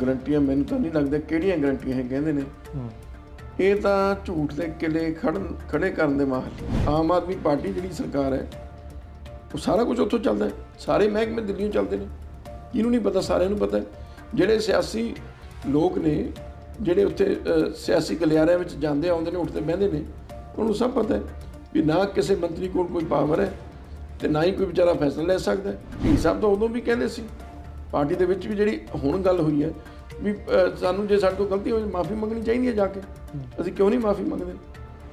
ਗਰੰਟੀਆਂ ਮੈਨੂੰ ਤਾਂ ਨਹੀਂ ਲੱਗਦਾ ਕਿਹੜੀਆਂ ਗਰੰਟੀਆਂ ਇਹ ਕਹਿੰਦੇ ਨੇ। ਇਹ ਤਾਂ ਝੂਠ ਦੇ ਕਿਲੇ ਖੜਨ ਖੜੇ ਕਰਨ ਦੇ ਮਾਹਰ ਆਮ ਆਦਮੀ ਪਾਰਟੀ ਜਿਹੜੀ ਸਰਕਾਰ ਹੈ ਉਹ ਸਾਰਾ ਕੁਝ ਉੱਥੋਂ ਚੱਲਦਾ ਹੈ। ਸਾਰੇ ਮਹਿਕਮੇ ਦਿੱਲੀੋਂ ਚੱਲਦੇ ਨੇ। ਇਹਨੂੰ ਨਹੀਂ ਪਤਾ ਸਾਰਿਆਂ ਨੂੰ ਪਤਾ ਜਿਹੜੇ ਸਿਆਸੀ ਲੋਕ ਨੇ ਜਿਹੜੇ ਉੱਥੇ ਸਿਆਸੀ ਗਲਿਆਰਿਆਂ ਵਿੱਚ ਜਾਂਦੇ ਆਉਂਦੇ ਨੇ ਉੱਠਦੇ ਬਹਿੰਦੇ ਨੇ ਉਹਨੂੰ ਸਭ ਪਤਾ ਹੈ ਵੀ ਨਾ ਕਿਸੇ ਮੰਤਰੀ ਕੋਲ ਕੋਈ ਪਾਵਰ ਹੈ ਤੇ ਨਾ ਹੀ ਕੋਈ ਵਿਚਾਰਾ ਫੈਸਲਾ ਲੈ ਸਕਦਾ ਹੈ। ਢੀਂਡ ਸਾਹਿਬ ਤਾਂ ਉਦੋਂ ਵੀ ਕਹਿੰਦੇ ਸੀ। ਪਾਰਟੀ ਦੇ ਵਿੱਚ ਵੀ ਜਿਹੜੀ ਹੁਣ ਗੱਲ ਹੋਈ ਹੈ ਵੀ ਸਾਨੂੰ ਜੇ ਸਾਡੇ ਤੋਂ ਗਲਤੀ ਹੋਈ ਮਾਫੀ ਮੰਗਣੀ ਚਾਹੀਦੀ ਹੈ ਜਾ ਕੇ। ਅਸੀਂ ਕਿਉਂ ਨਹੀਂ ਮਾਫੀ ਮੰਗਦੇ?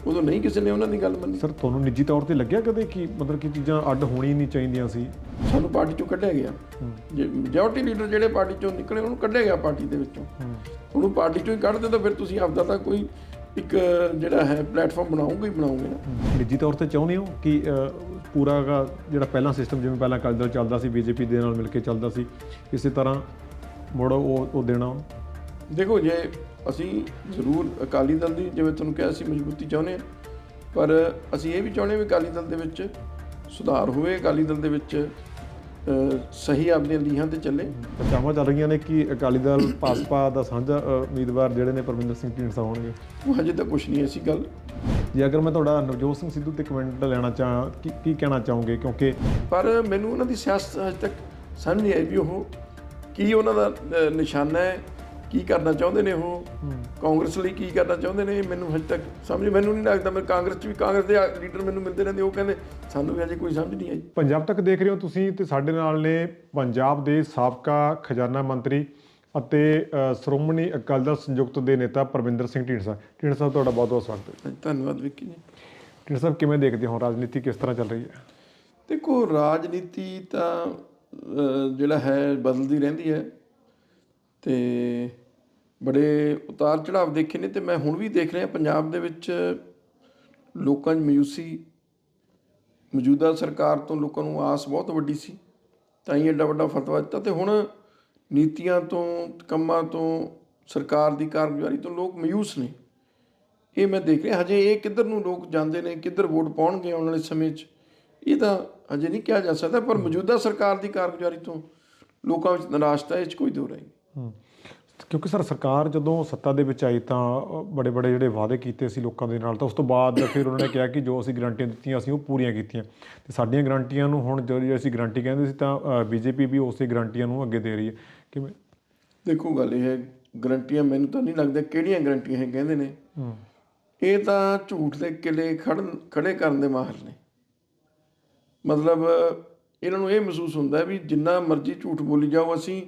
ਉਦੋਂ ਨਹੀਂ ਕਿਸੇ ਨੇ ਉਹਨਾਂ ਦੀ ਗੱਲ ਮੰਨੀ। ਸਰ ਤੁਹਾਨੂੰ ਨਿੱਜੀ ਤੌਰ ਤੇ ਲੱਗਿਆ ਕਦੇ ਕਿ ਮਤਲਬ ਕਿ ਚੀਜ਼ਾਂ ਅੱਡ ਹੋਣੀ ਨਹੀਂ ਚਾਹੀਦੀਆਂ ਸੀ? ਸਾਨੂੰ ਪਾਰਟੀ ਚੋਂ ਕੱਢਿਆ ਗਿਆ। ਜੇ ਮੈਜੋਰਟੀ ਲੀਡਰ ਜਿਹੜੇ ਪਾਰਟੀ ਚੋਂ ਨਿਕਲੇ ਉਹਨੂੰ ਕੱਢਿਆ ਗਿਆ ਪਾਰਟੀ ਦੇ ਵਿੱਚੋਂ। ਉਹਨੂੰ ਪਾਰਟੀ ਚੋਂ ਹੀ ਕੱਢ ਦੇ ਤਾਂ ਫਿਰ ਤੁਸੀਂ ਆਪਦਾ ਤਾਂ ਕੋਈ ਇੱਕ ਜਿਹੜਾ ਹੈ ਪਲੇਟਫਾਰਮ ਬਣਾਓਗੇ ਹੀ ਬਣਾਓਗੇ ਨਾ। ਨਿੱਜੀ ਤੌਰ ਤੇ ਚਾਹੁੰਦੇ ਹੋ ਕਿ ਪੂਰਾ ਜਿਹੜਾ ਪਹਿਲਾਂ ਸਿਸਟਮ ਜਿਵੇਂ ਪਹਿਲਾਂ ਦਲ ਚੱਲਦਾ ਸੀ ਬੀਜੇਪੀ ਦੇ ਨਾਲ ਮਿਲ ਕੇ ਚੱਲਦਾ ਸੀ ਇਸੇ ਤਰ੍ਹਾਂ ਮੁੜ ਉਹ ਉਹ ਦੇਣਾ। ਦੇਖੋ ਜੇ ਅਸੀਂ ਜ਼ਰੂਰ ਅਕਾਲੀ ਦਲ ਦੀ ਜਿਵੇਂ ਤੁਹਾਨੂੰ ਕਿਹਾ ਸੀ ਮਜ਼ਬੂਤੀ ਚਾਹੁੰਦੇ ਹਾਂ ਪਰ ਅਸੀਂ ਇਹ ਵੀ ਚਾਹੁੰਦੇ ਹਾਂ ਵੀ ਅਕਾਲੀ ਦਲ ਦੇ ਵਿੱਚ ਸੁਧਾਰ ਹੋਵੇ ਅਕਾਲੀ ਦਲ ਦੇ ਵਿੱਚ ਸਹੀ ਆਪਣੀਆਂ ਲੀਹਾਂ ਤੇ ਚੱਲੇ। ਚਰਚਾਵਾਂ ਚੱਲ ਰਹੀਆਂ ਨੇ ਕਿ ਅਕਾਲੀ ਦਲ ਭਾਜਪਾ ਦਾ ਸਾਂਝਾ ਉਮੀਦਵਾਰ ਜਿਹੜੇ ਨੇ ਪਰਮਿੰਦਰ ਸਿੰਘ ਢੀਂਡਸਾ ਹੋਣਗੇ। ਉਹ ਹਜੇ ਤਾਂ ਕੁਝ ਨਹੀਂ ਐਸੀ ਗੱਲ। ਜੇ ਅਗਰ ਮੈਂ ਤੁਹਾਡਾ ਨਵਜੋਤ ਸਿੰਘ ਸਿੱਧੂ ਤੇ ਕਮੈਂਟ ਲੈਣਾ ਚਾਹਾਂ ਕੀ ਕੀ ਕਹਿਣਾ ਚਾਹੋਗੇ? ਕਿਉਂਕਿ ਪਰ ਮੈਨੂੰ ਉਹਨਾਂ ਦੀ ਸਿਆਸਤ ਹਜੇ ਤੱਕ ਸਮਝ ਨਹੀਂ ਆਈ ਵੀ ਉਹ ਕੀ ਉਹਨਾਂ ਦਾ ਅ, ਨਿਸ਼ਾਨਾ ਹੈ ਕੀ ਕਰਨਾ ਚਾਹੁੰਦੇ ਨੇ ਉਹ? ਕਾਂਗਰਸ ਲਈ ਕੀ ਕਰਨਾ ਚਾਹੁੰਦੇ ਨੇ? ਇਹ ਮੈਨੂੰ ਹਜੇ ਤੱਕ ਸਮਝ ਮੈਨੂੰ ਨਹੀਂ ਲੱਗਦਾ ਮੈਂ ਕਾਂਗਰਸ 'ਚ ਵੀ ਕਾਂਗਰਸ ਦੇ ਲੀਡਰ ਮੈਨੂੰ ਮਿਲਦੇ ਰਹਿੰਦੇ ਉਹ ਕਹਿੰਦੇ ਸਾਨੂੰ ਵੀ ਹਜੇ ਕੋਈ ਸਮਝ ਨਹੀਂ ਆਈ। ਪੰਜਾਬ ਤੱਕ ਦੇਖ ਰਹੇ ਹੋ ਤੁਸੀਂ ਤੇ ਸਾਡੇ ਨਾਲ ਨੇ ਪੰਜਾਬ ਦੇ ਸਾਬਕਾ ਖਜ਼ਾਨਾ ਮੰਤਰੀ ਅਤੇ ਸ਼੍ਰੋਮਣੀ ਅਕਾਲੀ ਦਲ ਸੰਯੁਕਤ ਦੇ ਨੇਤਾ ਪਰਮਿੰਦਰ ਸਿੰਘ ਢੀਂਡਸਾ। ਢੀਂਡਸਾ ਸਾਹਿਬ ਤੁਹਾਡਾ ਬਹੁਤ ਬਹੁਤ ਸਵਾਗਤ ਹੈ। ਧੰਨਵਾਦ ਵਿੱਕੀ ਜੀ। ਢੀਂਡਸਾ ਸਾਹਿਬ ਕਿਵੇਂ ਦੇਖਦੇ ਹੋ? ਰਾਜਨੀਤੀ ਕਿਸ ਤਰ੍ਹਾਂ ਚੱਲ ਰਹੀ ਹੈ? ਦੇਖੋ ਰਾਜਨੀਤੀ ਤਾਂ ਜਿਹੜਾ ਹੈ ਬਦਲਦੀ ਰਹਿੰਦੀ ਹੈ। ਤੇ ਬੜੇ ਉਤਾਰ ਚੜਾਵ ਦੇਖੇ ਨੇ ਤੇ ਮੈਂ ਹੁਣ ਵੀ ਦੇਖ ਰਿਹਾ ਪੰਜਾਬ ਦੇ ਵਿੱਚ ਲੋਕਾਂ 'ਚ ਮਾਯੂਸੀ ਮੌਜੂਦਾ ਸਰਕਾਰ ਤੋਂ ਲੋਕਾਂ ਨੂੰ ਆਸ ਬਹੁਤ ਵੱਡੀ ਸੀ। ਤਾਂ ਹੀ ਐਡਾ ਵੱਡਾ ਫਤਵਾ ਦਿੱਤਾ ਤੇ ਹੁਣ ਨੀਤੀਆਂ ਤੋਂ, ਕੰਮਾਂ ਤੋਂ, ਸਰਕਾਰ ਦੀ ਕਾਰਗੁਜ਼ਾਰੀ ਤੋਂ ਲੋਕ ਮਾਯੂਸ ਨੇ। ਇਹ ਮੈਂ ਦੇਖ ਰਿਹਾ, ਹਜੇ ਇਹ ਕਿੱਧਰ ਨੂੰ ਲੋਕ ਜਾਂਦੇ ਨੇ, ਕਿੱਧਰ ਵੋਟ ਪਾਉਣਗੇ ਆਉਣ ਵਾਲੇ ਸਮੇਂ 'ਚ, ਇਹ ਤਾਂ ਹਜੇ ਨਹੀਂ ਕਿਹਾ ਜਾ ਸਕਦਾ, ਪਰ ਮੌਜੂਦਾ ਸਰਕਾਰ ਦੀ ਕਾਰਗੁਜ਼ਾਰੀ ਤੋਂ ਲੋਕਾਂ ਵਿੱਚ ਨਿਰਾਸ਼ਤਾ ਇਹ 'ਚ ਕੋਈ ਦੋ ਰਹੀ ਕਿਉਂਕਿ ਸਰ ਸਰਕਾਰ ਜਦੋਂ ਸੱਤਾ ਦੇ ਵਿੱਚ ਆਈ ਤਾਂ ਬੜੇ ਬੜੇ ਜਿਹੜੇ ਵਾਅਦੇ ਕੀਤੇ ਸੀ ਲੋਕਾਂ ਦੇ ਨਾਲ ਤਾਂ ਉਸ ਤੋਂ ਬਾਅਦ ਫਿਰ ਉਹਨਾਂ ਨੇ ਕਿਹਾ ਕਿ ਜੋ ਅਸੀਂ ਗਰੰਟੀਆਂ ਦਿੱਤੀਆਂ ਅਸੀਂ ਉਹ ਪੂਰੀਆਂ ਕੀਤੀਆਂ। ਤੇ ਸਾਡੀਆਂ ਗਰੰਟੀਆਂ ਨੂੰ ਹੁਣ ਜਿਹੜੀ ਅਸੀਂ ਗਰੰਟੀ ਕਹਿੰਦੇ ਸੀ ਤਾਂ ਬੀਜੇਪੀ ਵੀ ਉਸੇ ਗਰੰਟੀਆਂ ਨੂੰ ਅੱਗੇ ਦੇ ਰਹੀ ਹੈ। ਕਿਵੇਂ? ਦੇਖੋ ਗੱਲ ਇਹ ਹੈ ਗਰੰਟੀਆਂ ਮੈਨੂੰ ਤਾਂ ਨਹੀਂ ਲੱਗਦਾ ਕਿਹੜੀਆਂ ਗਰੰਟੀਆਂ ਇਹ ਕਹਿੰਦੇ ਨੇ। ਇਹ ਤਾਂ ਝੂਠ ਦੇ ਕਿਲੇ ਖੜਨ ਖੜੇ ਕਰਨ ਦੇ ਮਾਹਰ ਨੇ। ਮਤਲਬ ਇਹਨਾਂ ਨੂੰ ਇਹ ਮਹਿਸੂਸ ਹੁੰਦਾ ਵੀ ਜਿੰਨਾ ਮਰਜ਼ੀ ਝੂਠ ਬੋਲੀ ਜਾਓ ਅਸੀਂ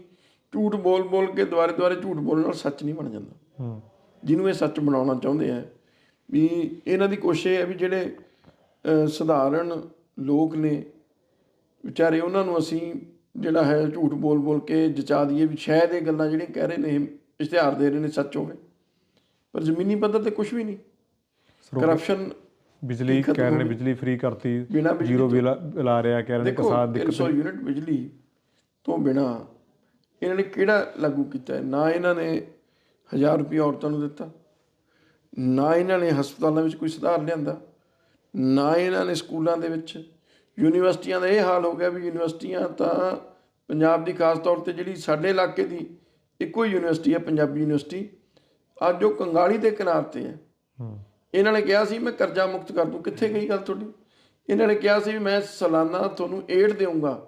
ਝੂਠ ਬੋਲ ਬੋਲ ਕੇ ਦੁਬਾਰੇ ਦੁਬਾਰੇ ਝੂਠ ਬੋਲਣ ਨਾਲ ਸੱਚ ਨਹੀਂ ਬਣ ਜਾਂਦਾ। ਜਿਹਨੂੰ ਇਹ ਸੱਚ ਬਣਾਉਣਾ ਚਾਹੁੰਦੇ ਆ ਵੀ ਇਹਨਾਂ ਦੀ ਕੋਸ਼ਿਸ਼ ਹੈ ਵੀ ਜਿਹੜੇ ਸਧਾਰਨ ਲੋਕ ਨੇ ਵਿਚਾਰੇ ਉਹਨਾਂ ਨੂੰ ਅਸੀਂ ਜਿਹੜਾ ਹੈ ਝੂਠ ਬੋਲ ਬੋਲ ਕੇ ਜਚਾ ਦਈਏ ਵੀ ਸ਼ਾਇਦ ਇਹ ਗੱਲਾਂ ਜਿਹੜੀਆਂ ਕਹਿ ਰਹੇ ਨੇ ਇਸ਼ਤਿਹਾਰ ਦੇ ਰਹੇ ਨੇ ਸੱਚ ਹੋਵੇ। ਪਰ ਜ਼ਮੀਨੀ ਪੱਧਰ ਤੇ ਕੁਝ ਵੀ ਨਹੀਂ। ਕਰਪਸ਼ਨ ਬਿਜਲੀ ਕਹਿ ਰਹੇ ਨੇ। ਬਿਜਲੀ ਫ੍ਰੀ ਕਰਤੀ ਜ਼ੀਰੋ ਬਿਲ ਆ ਰਿਹਾ ਕਹਿ ਰਹੇ ਨੇ ਕਿਸਾਨ ਦਿੱਕਤ 300 ਯੂਨਿਟ ਬਿਜਲੀ ਤੋਂ ਬਿਨਾ ਇਹਨਾਂ ਨੇ ਕਿਹੜਾ ਲਾਗੂ ਕੀਤਾ ਹੈ? ਨਾ ਇਹਨਾਂ ਨੇ 1000 ਰੁਪਏ ਔਰਤਾਂ ਨੂੰ ਦਿੱਤਾ ਨਾ ਇਹਨਾਂ ਨੇ ਹਸਪਤਾਲਾਂ ਵਿੱਚ ਕੋਈ ਸੁਧਾਰ ਲਿਆਂਦਾ ਨਾ ਇਹਨਾਂ ਨੇ ਸਕੂਲਾਂ ਦੇ ਵਿੱਚ ਯੂਨੀਵਰਸਿਟੀਆਂ ਦਾ ਇਹ ਹਾਲ ਹੋ ਗਿਆ ਵੀ ਯੂਨੀਵਰਸਿਟੀਆਂ ਤਾਂ ਪੰਜਾਬ ਦੀ ਖਾਸ ਤੌਰ ਤੇ ਜਿਹੜੀ ਸਾਡੇ ਇਲਾਕੇ ਦੀ ਇੱਕੋ ਹੀ ਯੂਨੀਵਰਸਿਟੀ ਹੈ ਪੰਜਾਬੀ ਯੂਨੀਵਰਸਿਟੀ ਅੱਜ ਉਹ ਕੰਗਾਲੀ ਦੇ ਕਿਨਾਰ ਤੇ ਹੈ। ਇਹਨਾਂ ਨੇ ਕਿਹਾ ਸੀ ਮੈਂ ਕਰਜ਼ਾ ਮੁਕਤ ਕਰ ਦੂੰ ਕਿੱਥੇ ਗਈ ਗੱਲ ਤੁਹਾਡੀ? ਇਹਨਾਂ ਨੇ ਕਿਹਾ ਸੀ ਵੀ ਮੈਂ ਸਾਲਾਨਾ ਤੁਹਾਨੂੰ ਏਡ ਦੇਵਾਂਗਾ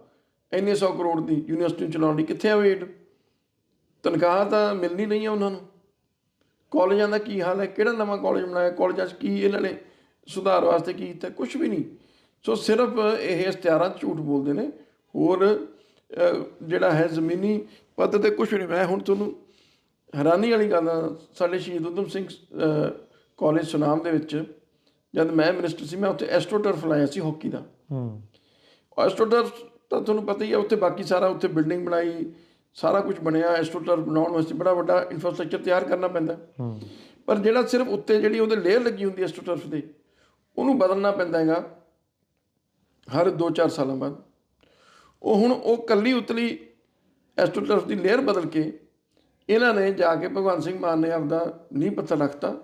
ਇੰਨੇ 100 ਕਰੋੜ ਦੀ ਯੂਨੀਵਰਸਿਟੀ ਨੂੰ ਚਲਾਉਣ ਲਈ ਕਿੱਥੇ ਆ ਏਡ ਤਨਖਾਹ ਤਾਂ ਮਿਲਣੀ ਨਹੀਂ ਆ ਉਹਨਾਂ ਨੂੰ। ਕਾਲਜਾਂ ਦਾ ਕੀ ਹਾਲ ਹੈ? ਕਿਹੜਾ ਨਵਾਂ ਕਾਲਜ ਬਣਾਇਆ? ਕਾਲਜਾਂ 'ਚ ਕੀ ਇਹਨਾਂ ਨੇ ਸੁਧਾਰ ਵਾਸਤੇ ਕੀ ਕੀਤਾ? ਕੁਝ ਵੀ ਨਹੀਂ। ਸੋ ਸਿਰਫ ਇਹ ਇਸ਼ਤਿਹਾਰਾਂ ਝੂਠ ਬੋਲਦੇ ਨੇ। ਹੋਰ ਜਿਹੜਾ ਹੈ ਜ਼ਮੀਨੀ ਪੱਧਰ ਤੇ ਕੁਝ ਨਹੀਂ। ਮੈਂ ਹੁਣ ਤੁਹਾਨੂੰ ਹੈਰਾਨੀ ਵਾਲੀ ਗੱਲ ਆ, ਸਾਡੇ ਸ਼ਹੀਦ ਉਦਮ ਸਿੰਘ ਕਾਲਜ ਸੁਨਾਮ ਦੇ ਵਿੱਚ ਜਦ ਮੈਂ ਮਿਨਿਸਟਰ ਸੀ ਮੈਂ ਉੱਥੇ ਐਸਟ੍ਰੋਟਰਫ ਲਾਇਆ ਸੀ ਹਾਕੀ ਦਾ। ਹਮ, ਐਸਟ੍ਰੋਟਰਫ ਤਾਂ ਤੁਹਾਨੂੰ ਪਤਾ ਹੀ ਹੈ ਉੱਥੇ ਬਾਕੀ ਸਾਰਾ ਉੱਥੇ ਬਿਲਡਿੰਗ ਬਣਾਈ ਸਾਰਾ ਕੁਝ ਬਣਿਆ ਐਸਟ੍ਰੋਟਰਫ ਬਣਾਉਣ ਵਾਸਤੇ ਬੜਾ ਵੱਡਾ ਇਨਫਰਾਸਟ੍ਰਕਚਰ ਤਿਆਰ ਕਰਨਾ ਪੈਂਦਾ। ਪਰ ਜਿਹੜਾ ਸਿਰਫ ਉੱਤੇ ਜਿਹੜੀ ਉਹਦੇ ਲੇਅਰ ਲੱਗੀ ਹੁੰਦੀ ਹੈ ਐਸਟ੍ਰੋਟਰਫ ਦੇ ਉਹਨੂੰ ਬਦਲਣਾ ਪੈਂਦਾ ਹੈਗਾ ਹਰ 2-4 ਸਾਲਾਂ ਬਾਅਦ। ਉਹ ਹੁਣ ਉਹ ਕੱਲੀ ਉਤਲੀ ਐਸਟ੍ਰੋਟਰਫ ਦੀ ਲੇਅਰ ਬਦਲ ਕੇ ਇਹਨਾਂ ਨੇ ਜਾ ਕੇ ਭਗਵੰਤ ਸਿੰਘ ਮਾਨ ਨੇ ਆਪਦਾ ਨੀਂਹ ਪੱਥਰ ਰੱਖਤਾ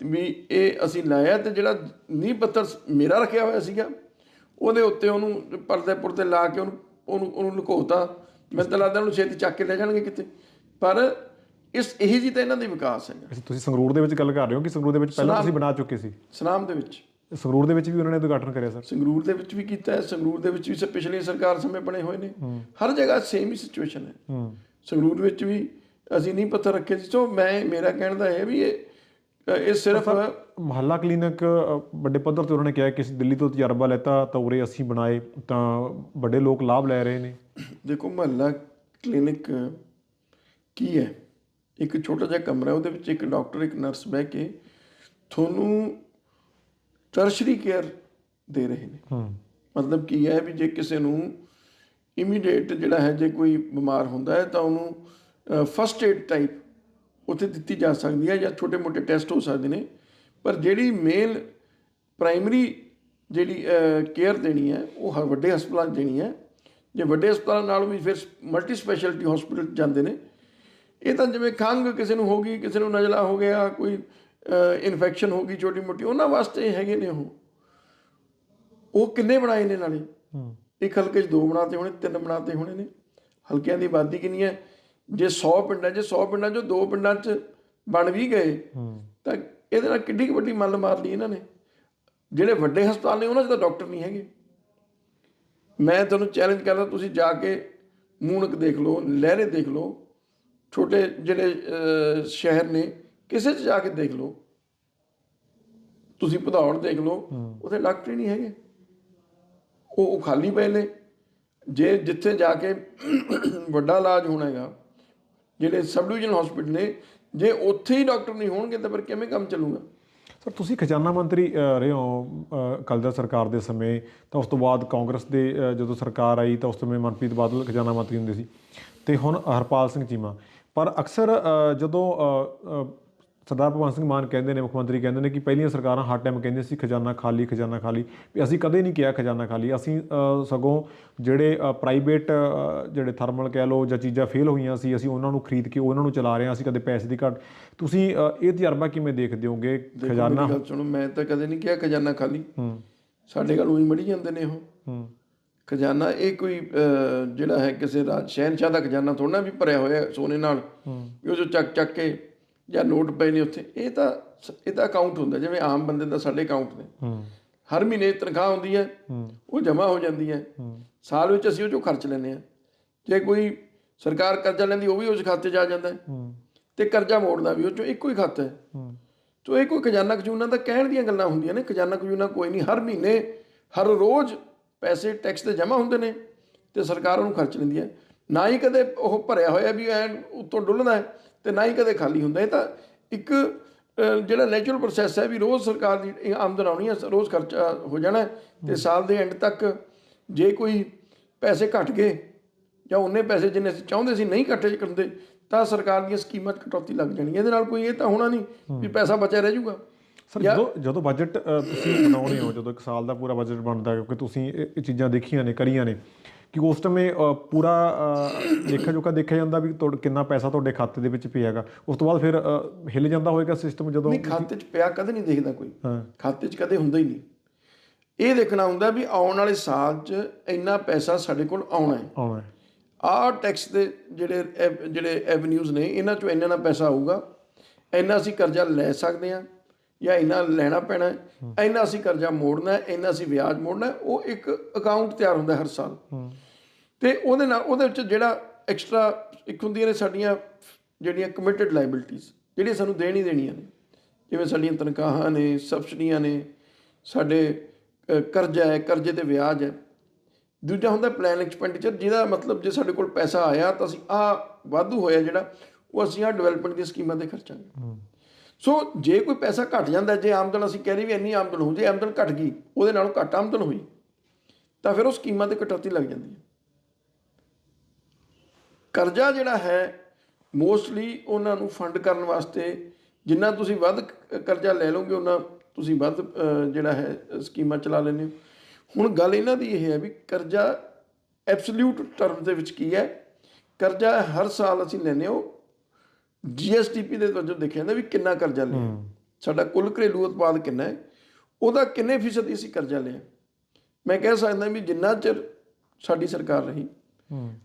ਵੀ ਇਹ ਅਸੀਂ ਲਾਇਆ ਤੇ ਜਿਹੜਾ ਨੀਂਹ ਪੱਥਰ ਮੇਰਾ ਰੱਖਿਆ ਹੋਇਆ ਸੀਗਾ ਉਹਦੇ ਉੱਤੇ ਉਹਨੂੰ ਪਰਦੇ ਪੁਰਦੇ ਲਾ ਕੇ ਉਹਨੂੰ ਉਹਨੂੰ ਉਹਨੂੰ ਲੁਕੋਤਾ। ਮੈਨੂੰ ਤਾਂ ਲੱਗਦਾ ਉਹਨੂੰ ਛੇਤੀ ਚੱਕ ਕੇ ਲੈ ਜਾਣਗੇ ਕਿਤੇ। ਪਰ ਇਸ ਇਹੀ ਜੀ ਤਾਂ ਇਹਨਾਂ ਦੀ ਵਿਕਾਸ ਅੱਛਾ, ਤੁਸੀਂ ਸੰਗਰੂਰ ਦੇ ਵਿੱਚ ਗੱਲ ਕਰ ਰਹੇ ਹੋ ਕਿ ਸੰਗਰੂਰ ਦੇ ਵਿੱਚ ਪਹਿਲਾਂ ਤੁਸੀਂ ਬਣਾ ਚੁੱਕੇ ਸੀ? ਸਨਾਮ ਦੇ ਵਿੱਚ। ਸੰਗਰੂਰ ਦੇ ਵਿੱਚ ਵੀ ਉਹਨਾਂ ਨੇ ਉਦਘਾਟਨ ਕਰਿਆ ਸਰ? ਸੰਗਰੂਰ ਦੇ ਵਿੱਚ ਵੀ ਕੀਤਾ ਹੈ। ਸੰਗਰੂਰ ਦੇ ਵਿੱਚ ਵੀ ਸ- ਪਿਛਲੀ ਸਰਕਾਰ ਸਮੇਂ ਬਣੇ ਹੋਏ ਨੇ। ਹਰ ਜਗ੍ਹਾ ਸੇਮ ਹੀ ਸਿਚੁਏਸ਼ਨ ਹੈ। ਹੂੰ। ਸੰਗਰੂਰ ਵਿੱਚ ਵੀ ਅਸੀਂ ਨਹੀਂ ਪੱਥਰ ਰੱਖੇ ਸੀ। ਸੋ ਮੈਂ ਮੇਰਾ ਕਹਿਣ ਦਾ ਇਹ ਵੀ ਇਹ ਸਿਰਫ ਮਹੱਲਾ ਕਲੀਨਿਕ ਵੱਡੇ ਪੱਧਰ ਤੇ ਉਹਨਾਂ ਨੇ ਕਿਹਾ ਕਿ ਅਸੀਂ ਦਿੱਲੀ ਤੋਂ ਤਜਰਬਾ ਲੈਤਾ ਤਾਂ ਉਰੇ ਅਸੀਂ ਬਣਾਏ ਤਾਂ ਵੱਡੇ ਲੋਕ ਲਾਭ ਲੈ ਰਹੇ ਨੇ। ਦੇਖੋ ਮਹੱਲਾ ਕਲੀਨਿਕ ਕੀ ਹੈ? ਇੱਕ ਛੋਟਾ ਜਿਹਾ ਕਮਰਾ ਉਹਦੇ ਵਿੱਚ ਇੱਕ ਡਾਕਟਰ ਇੱਕ ਨਰਸ ਬਹਿ ਕੇ ਤੁਹਾਨੂੰ ਟਰਸ਼ਰੀ ਕੇਅਰ ਦੇ ਰਹੇ ਨੇ। ਹੂੰ। ਮਤਲਬ ਕੀ ਹੈ ਵੀ ਜੇ ਕਿਸੇ ਨੂੰ ਇਮੀਡੀਏਟ ਜਿਹੜਾ ਹੈ ਜੇ ਕੋਈ ਬਿਮਾਰ ਹੁੰਦਾ ਹੈ ਤਾਂ ਉਹਨੂੰ ਫਸਟ ਏਡ ਟਾਈਪ ਉੱਥੇ ਦਿੱਤੀ ਜਾ ਸਕਦੀ ਹੈ ਜਾਂ ਛੋਟੇ-ਮੋਟੇ ਟੈਸਟ ਹੋ ਸਕਦੇ ਨੇ। ਪਰ ਜਿਹੜੀ ਮੇਨ ਪ੍ਰਾਇਮਰੀ ਜਿਹੜੀ ਕੇਅਰ ਦੇਣੀ ਹੈ ਉਹ ਹ- ਵੱਡੇ ਹਸਪਤਾਲਾਂ 'ਚ ਦੇਣੀ ਹੈ। ਜੇ ਵੱਡੇ ਹਸਪਤਾਲਾਂ ਨਾਲ ਵੀ ਫਿਰ ਮਲਟੀ ਸਪੈਸ਼ਲਿਟੀ ਹਸਪੀਟਲ ਜਾਂਦੇ ਨੇ। ਇਹ ਤਾਂ ਜਿਵੇਂ ਖੰਘ ਕਿਸੇ ਨੂੰ ਹੋ ਗਈ ਕਿਸੇ ਨੂੰ ਨਜ਼ਲਾ ਹੋ ਗਿਆ ਕੋਈ ਇਨਫੈਕਸ਼ਨ ਹੋ ਗਈ ਛੋਟੀ ਮੋਟੀ ਉਹਨਾਂ ਵਾਸਤੇ ਹੈਗੇ ਨੇ ਉਹ। ਉਹ ਕਿੰਨੇ ਬਣਾਏ ਨੇ ਨਾਲੇ? ਇੱਕ ਹਲਕੇ 'ਚ ਦੋ ਬਣਾਤੇ ਹੋਣੇ ਤਿੰਨ ਬਣਾਤੇ ਹੋਣੇ ਨੇ। ਹਲਕਿਆਂ ਦੀ ਆਬਾਦੀ ਕਿੰਨੀ ਹੈ? ਜੇ 100 ਪਿੰਡਾਂ 'ਚ 100 ਪਿੰਡਾਂ 'ਚੋਂ ਦੋ ਪਿੰਡਾਂ 'ਚ ਬਣ ਵੀ ਗਏ ਤਾਂ ਇਹਦੇ ਨਾਲ ਕਿੱਡੀ ਕੁ ਵੱਡੀ ਮੱਲ ਮਾਰ ਲਈ ਇਹਨਾਂ ਨੇ। ਜਿਹੜੇ ਵੱਡੇ ਹਸਪਤਾਲ ਨੇ ਉਹਨਾਂ 'ਚ ਤਾਂ ਡਾਕਟਰ ਨਹੀਂ ਹੈਗੇ। ਮੈਂ ਤੁਹਾਨੂੰ ਚੈਲੰਜ ਕਰਦਾ ਤੁਸੀਂ ਜਾ ਕੇ ਮੂਣਕ ਦੇਖ ਲਓ ਲਹਿਰੇ ਦੇਖ ਲਓ। ਛੋਟੇ ਜਿਹੜੇ ਸ਼ਹਿਰ ਨੇ ਕਿਸੇ 'ਚ ਜਾ ਕੇ ਦੇਖ ਲਓ। ਤੁਸੀਂ ਭਦੌੜ ਦੇਖ ਲਓ ਉੱਥੇ ਡਾਕਟਰ ਹੀ ਨਹੀਂ ਹੈਗੇ। ਉਹ ਉਹ ਖਾਲੀ ਪਏ ਨੇ। ਜੇ ਜਿੱਥੇ ਜਾ ਕੇ ਵੱਡਾ ਇਲਾਜ ਹੋਣਾ ਹੈਗਾ ਜਿਹੜੇ ਸਬ ਡਿਵੀਜ਼ਨ ਹਸਪੀਟਲ ਨੇ ਜੇ ਉੱਥੇ ਹੀ ਡਾਕਟਰ ਨਹੀਂ ਹੋਣਗੇ ਤਾਂ ਫਿਰ ਕਿਵੇਂ ਕੰਮ ਚੱਲੂਗਾ? ਸਰ ਤੁਸੀਂ ਖਜ਼ਾਨਾ ਮੰਤਰੀ ਰਹੇ ਹੋ ਅ, ਅਕਾਲੀ ਦਲ ਸਰਕਾਰ ਦੇ ਸਮੇਂ ਤਾਂ ਉਸ ਤੋਂ ਬਾਅਦ ਕਾਂਗਰਸ ਦੇ ਜਦੋਂ ਸਰਕਾਰ ਆਈ ਤਾਂ ਉਸ ਸਮੇਂ ਮਨਪ੍ਰੀਤ ਬਾਦਲ ਖਜ਼ਾਨਾ ਮੰਤਰੀ ਹੁੰਦੇ ਸੀ। ਤੇ ਹੁਣ ਹਰਪਾਲ ਸਿੰਘ ਚੀਮਾ। ਪਰ ਅਕਸਰ ਜਦੋਂ ਸਰਦਾਰ ਭਗਵੰਤ ਸਿੰਘ ਮਾਨ ਕਹਿੰਦੇ ਨੇ ਮੁੱਖ ਮੰਤਰੀ ਕਹਿੰਦੇ ਨੇ ਕਿ ਪਹਿਲੀਆਂ ਸਰਕਾਰਾਂ ਹਰ ਟਾਈਮ ਕਹਿੰਦੇ ਸੀ ਖਜ਼ਾਨਾ ਖਾਲੀ ਖਜ਼ਾਨਾ ਖਾਲੀ। ਵੀ ਅਸੀਂ ਕਦੇ ਨਹੀਂ ਕਿਹਾ ਖਜ਼ਾਨਾ ਖਾਲੀ। ਅਸੀਂ ਸਗੋਂ ਜਿਹੜੇ ਪ੍ਰਾਈਵੇਟ ਜਿਹੜੇ ਥਰਮਲ ਕਹਿ ਲਓ ਜਾਂ ਚੀਜ਼ਾਂ ਫੇਲ ਹੋਈਆਂ ਸੀ ਅਸੀਂ ਉਹਨਾਂ ਨੂੰ ਖਰੀਦ ਕੇ ਉਹਨਾਂ ਨੂੰ ਚਲਾ ਰਹੇ ਹਾਂ ਅਸੀਂ ਕਦੇ ਪੈਸੇ ਦੀ ਘੱਟ। ਤੁਸੀਂ ਇਹ ਤਜਰਬਾ ਕਿਵੇਂ ਦੇਖਦੇ ਹੋਗੇ ਖਜ਼ਾਨਾ? ਸੁਣੋ ਮੈਂ ਤਾਂ ਕਦੇ ਨਹੀਂ ਕਿਹਾ ਖਜ਼ਾਨਾ ਖਾਲੀ। ਸਾਡੇ ਕੋਲ ਉਹੀ ਮੜੀ ਜਾਂਦੇ ਨੇ ਉਹ। ਖਜ਼ਾਨਾ ਇਹ ਕੋਈ ਜਿਹੜਾ ਹੈ ਕਿਸੇ ਰਾਜ ਸ਼ਹਿਨਸ਼ਾਹ ਦਾ ਖਜ਼ਾਨਾ ਥੋੜਾ ਵੀ ਭਰਿਆ ਹੋਇਆ ਸੋਨੇ ਨਾਲ। ਉਹ ਜੋ ਚੱਕ ਚੱਕ ਕੇ ਜਾਂ ਨੋਟ ਪਏ ਨੇ ਉੱਥੇ ਇਹ ਤਾਂ ਇਹ ਤਾਂ ਅਕਾਊਂਟ ਹੁੰਦਾ ਜਿਵੇਂ ਆਮ ਬੰਦੇ ਦਾ ਸਾਡੇ ਅਕਾਊਂਟ ਨੇ। ਹਰ ਮਹੀਨੇ ਤਨਖਾਹ ਹੁੰਦੀ ਹੈ ਉਹ ਜਮ੍ਹਾਂ ਹੋ ਜਾਂਦੀ ਹੈ। ਸਾਲ ਵਿੱਚ ਅਸੀਂ ਉਹ ਚੋਂ ਖਰਚ ਲੈਂਦੇ ਆ ਜੇ ਕੋਈ ਸਰਕਾਰ ਕਰਜ਼ਾ ਲੈਂਦੀ ਉਹ ਵੀ ਉਸ ਖਾਤੇ 'ਚ ਆ ਜਾਂਦਾ ਹੈ। ਤੇ ਕਰਜ਼ਾ ਮੋੜਦਾ ਵੀ ਉਹ ਚੋਂ ਇੱਕੋ ਹੀ ਖਾਤਾ ਹੈ। ਹੂੰ। ਤੋ ਇਹ ਕੋਈ ਖਜ਼ਾਨਾ ਖਜੂਨਾ ਤਾਂ ਕਹਿਣ ਦੀਆਂ ਗੱਲਾਂ ਹੁੰਦੀਆਂ ਨੇ ਖਜ਼ਾਨਾ ਖਜੂਨਾ ਕੋਈ ਨਹੀਂ ਹਰ ਮਹੀਨੇ ਹਰ ਰੋਜ਼ ਪੈਸੇ ਟੈਕਸ ਤੇ ਜਮ੍ਹਾਂ ਹੁੰਦੇ ਨੇ ਤੇ ਸਰਕਾਰ ਉਹਨੂੰ ਖਰਚ ਲੈਂਦੀ ਹੈ। ਨਾ ਹੀ ਕਦੇ ਉਹ ਭਰਿਆ ਹੋਇਆ ਵੀ ਐ ਉੱਤੋਂ ਡੁੱਲਦਾ ਹੈ ਤੇ ਨਾ ਹੀ ਕਦੇ ਖਾਲੀ ਹੁੰਦਾ। ਇਹ ਤਾਂ ਇੱਕ ਜਿਹੜਾ ਨੈਚੁਰਲ ਪ੍ਰੋਸੈਸ ਹੈ ਵੀ ਰੋਜ਼ ਸਰਕਾਰ ਦੀ ਆਮਦਨ ਆਉਣੀ ਹੈ ਰੋਜ਼ ਖਰਚਾ ਹੋ ਜਾਣਾ ਤੇ ਸਾਲ ਦੇ ਐਂਡ ਤੱਕ ਜੇ ਕੋਈ ਪੈਸੇ ਘਟ ਗਏ ਜਾਂ ਉਹਨੇ ਪੈਸੇ ਜਿੰਨੇ ਅਸੀਂ ਚਾਹੁੰਦੇ ਸੀ ਨਹੀਂ ਇਕੱਠੇ ਕਰਦੇ ਤਾਂ ਸਰਕਾਰ ਦੀਆਂ ਸਕੀਮਾਂ 'ਚ ਕਟੌਤੀ ਲੱਗ ਜਾਣੀ। ਇਹਦੇ ਨਾਲ ਕੋਈ ਇਹ ਤਾਂ ਹੋਣਾ ਨਹੀਂ ਵੀ ਪੈਸਾ ਬਚਿਆ ਰਹਿ ਜਾਊਗਾ। ਸਰ ਜਦੋਂ ਜਦੋਂ ਬਜਟ ਤੁਸੀਂ ਬਣਾਉਣੇ ਹੋ ਜਦੋਂ ਇੱਕ ਸਾਲ ਦਾ ਪੂਰਾ ਬਜਟ ਬਣਦਾ ਕਿਉਂਕਿ ਤੁਸੀਂ ਇਹ ਚੀਜ਼ਾਂ ਦੇਖੀਆਂ ਨੇ ਕਰੀਆਂ ਨੇ ਕਿ ਉਸ ਅ, ਪੂਰਾ ਦੇਖਿਆ ਜੋਕਾ ਦੇਖਿਆ ਜਾਂਦਾ ਵੀ ਤੁਹਾਡਾ ਕਿੰਨਾ ਪੈਸਾ ਤੁਹਾਡੇ ਖਾਤੇ ਦੇ ਵਿੱਚ ਪਿਆਗਾ ਉਸ ਤੋਂ ਬਾਅਦ ਫਿਰ ਹਿੱਲ ਜਾਂਦਾ ਹੋਵੇਗਾ ਸਿਸਟਮ ਜਦੋਂ ਨਹੀਂ ਖਾਤੇ 'ਚ ਪਿਆ ਕਦੇ ਨਹੀਂ ਦੇਖਦਾ ਕੋਈ। ਹਾਂ। ਖਾਤੇ 'ਚ ਕਦੇ ਹੁੰਦਾ ਹੀ ਨਹੀਂ। ਇਹ ਦੇਖਣਾ ਹੁੰਦਾ ਵੀ ਆਉਣ ਵਾਲੇ ਸਾਲ 'ਚ ਇੰਨਾ ਪੈਸਾ ਸਾਡੇ ਕੋਲ ਆਉਣਾ ਹੈ। ਆਉਣਾ ਹੈ। ਆਹ ਟੈਕਸ ਦੇ ਜਿਹੜੇ ਜਿਹੜੇ ਐਵਨਿਊਜ਼ ਨੇ ਇਹਨਾਂ 'ਚੋਂ ਇੰਨਾ ਨਾ ਪੈਸਾ ਆਊਗਾ। ਇੰਨਾ ਅਸੀਂ ਕਰਜ਼ਾ ਲੈ ਸਕਦੇ ਹਾਂ। ਜਾਂ ਇੰਨਾ ਲੈਣਾ ਪੈਣਾ ਹੈ ਇੰਨਾ ਅਸੀਂ ਕਰਜ਼ਾ ਮੋੜਨਾ ਹੈ ਇੰਨਾ ਅਸੀਂ ਵਿਆਜ ਮੋੜਨਾ ਉਹ ਇੱਕ ਅਕਾਊਂਟ ਤਿਆਰ ਹੁੰਦਾ ਹਰ ਸਾਲ। ਤੇ ਉਹਦੇ ਨਾਲ ਉਹਦੇ ਵਿੱਚ ਜਿਹੜਾ ਐਕਸਟਰਾ ਇੱਕ ਹੁੰਦੀਆਂ ਨੇ ਸਾਡੀਆਂ ਜਿਹੜੀਆਂ ਕਮਿਟਡ ਲਾਇਬਿਲਟੀਜ਼ ਜਿਹੜੀਆਂ ਸਾਨੂੰ ਦੇਣ ਹੀ ਦੇਣੀਆਂ ਨੇ। ਜਿਵੇਂ ਸਾਡੀਆਂ ਤਨਖਾਹਾਂ ਨੇ ਸਬਸਿਡੀਆਂ ਨੇ ਸਾਡੇ ਕਰਜ਼ਾ ਹੈ ਕਰਜ਼ੇ ਤੇ ਵਿਆਜ ਹੈ। ਦੂਜਾ ਹੁੰਦਾ ਪਲਾਨ ਐਕਸਪੈਂਡੀਚਰ ਜਿਹਦਾ ਮਤਲਬ ਜੇ ਸਾਡੇ ਕੋਲ ਪੈਸਾ ਆਇਆ ਤਾਂ ਅਸੀਂ ਆ ਵਾਧੂ ਹੋਇਆ ਜਿਹੜਾ ਉਹ ਅਸੀਂ ਆ ਡਿਵੈਲਪਮੈਂਟ ਦੀਆਂ ਸਕੀਮਾਂ ਤੇ ਖਰਚਾਂਗੇ। ਸੋ ਜੇ ਕੋਈ ਪੈਸਾ ਘਟ ਜਾਂਦਾ, ਜੇ ਆਮਦਨ ਅਸੀਂ ਕਹਿ ਰਹੀ ਵੀ ਇੰਨੀ ਆਮਦਨ ਹੋ ਜੇ ਆਮਦਨ ਘਟ ਗਈ, ਉਹਦੇ ਨਾਲੋਂ ਘੱਟ ਆਮਦਨ ਹੋਈ, ਤਾਂ ਫਿਰ ਉਹ ਸਕੀਮਾਂ ਤੇ ਕਟੌਤੀ ਲੱਗ ਜਾਂਦੀ ਹੈ। ਕਰਜ਼ਾ ਜਿਹੜਾ ਹੈ, ਮੋਸਟਲੀ ਉਹਨਾਂ ਨੂੰ ਫੰਡ ਕਰਨ ਵਾਸਤੇ, ਜਿੰਨਾ ਤੁਸੀਂ ਵੱਧ ਕਰਜ਼ਾ ਲੈ ਲਓਗੇ ਉਹਨਾਂ ਤੁਸੀਂ ਵੱਧ ਜਿਹੜਾ ਹੈ, ਸਕੀਮਾਂ ਚਲਾ ਲੈਂਦੇ ਹੋ। ਹੁਣ ਗੱਲ ਇਹਨਾਂ ਦੀ ਇਹ ਹੈ ਵੀ ਕਰਜ਼ਾ ਐਬਸੋਲੂਟ ਟਰਮ ਦੇ ਵਿੱਚ ਕੀ ਹੈ? ਕਰਜ਼ਾ ਹਰ ਸਾਲ ਅਸੀਂ ਲੈਂਦੇ ਹੋ ਜੀਐਸਟੀਪੀ ਦੇ ਵਜੋਂ ਦੇਖਿਆ ਜਾਂਦਾ ਵੀ ਕਿੰਨਾ ਕਰਜ਼ਾ ਲਿਆ। ਸਾਡਾ ਕੁੱਲ ਘਰੇਲੂ ਉਤਪਾਦ ਕਿੰਨਾ ਹੈ? ਉਹਦਾ ਕਿੰਨੇ ਫੀਸਦੀ ਅਸੀਂ ਕਰਜ਼ਾ ਲਿਆ? ਮੈਂ ਕਹਿ ਸਕਦਾ ਵੀ ਜਿੰਨਾ ਚਿਰ ਸਾਡੀ ਸਰਕਾਰ ਰਹੀ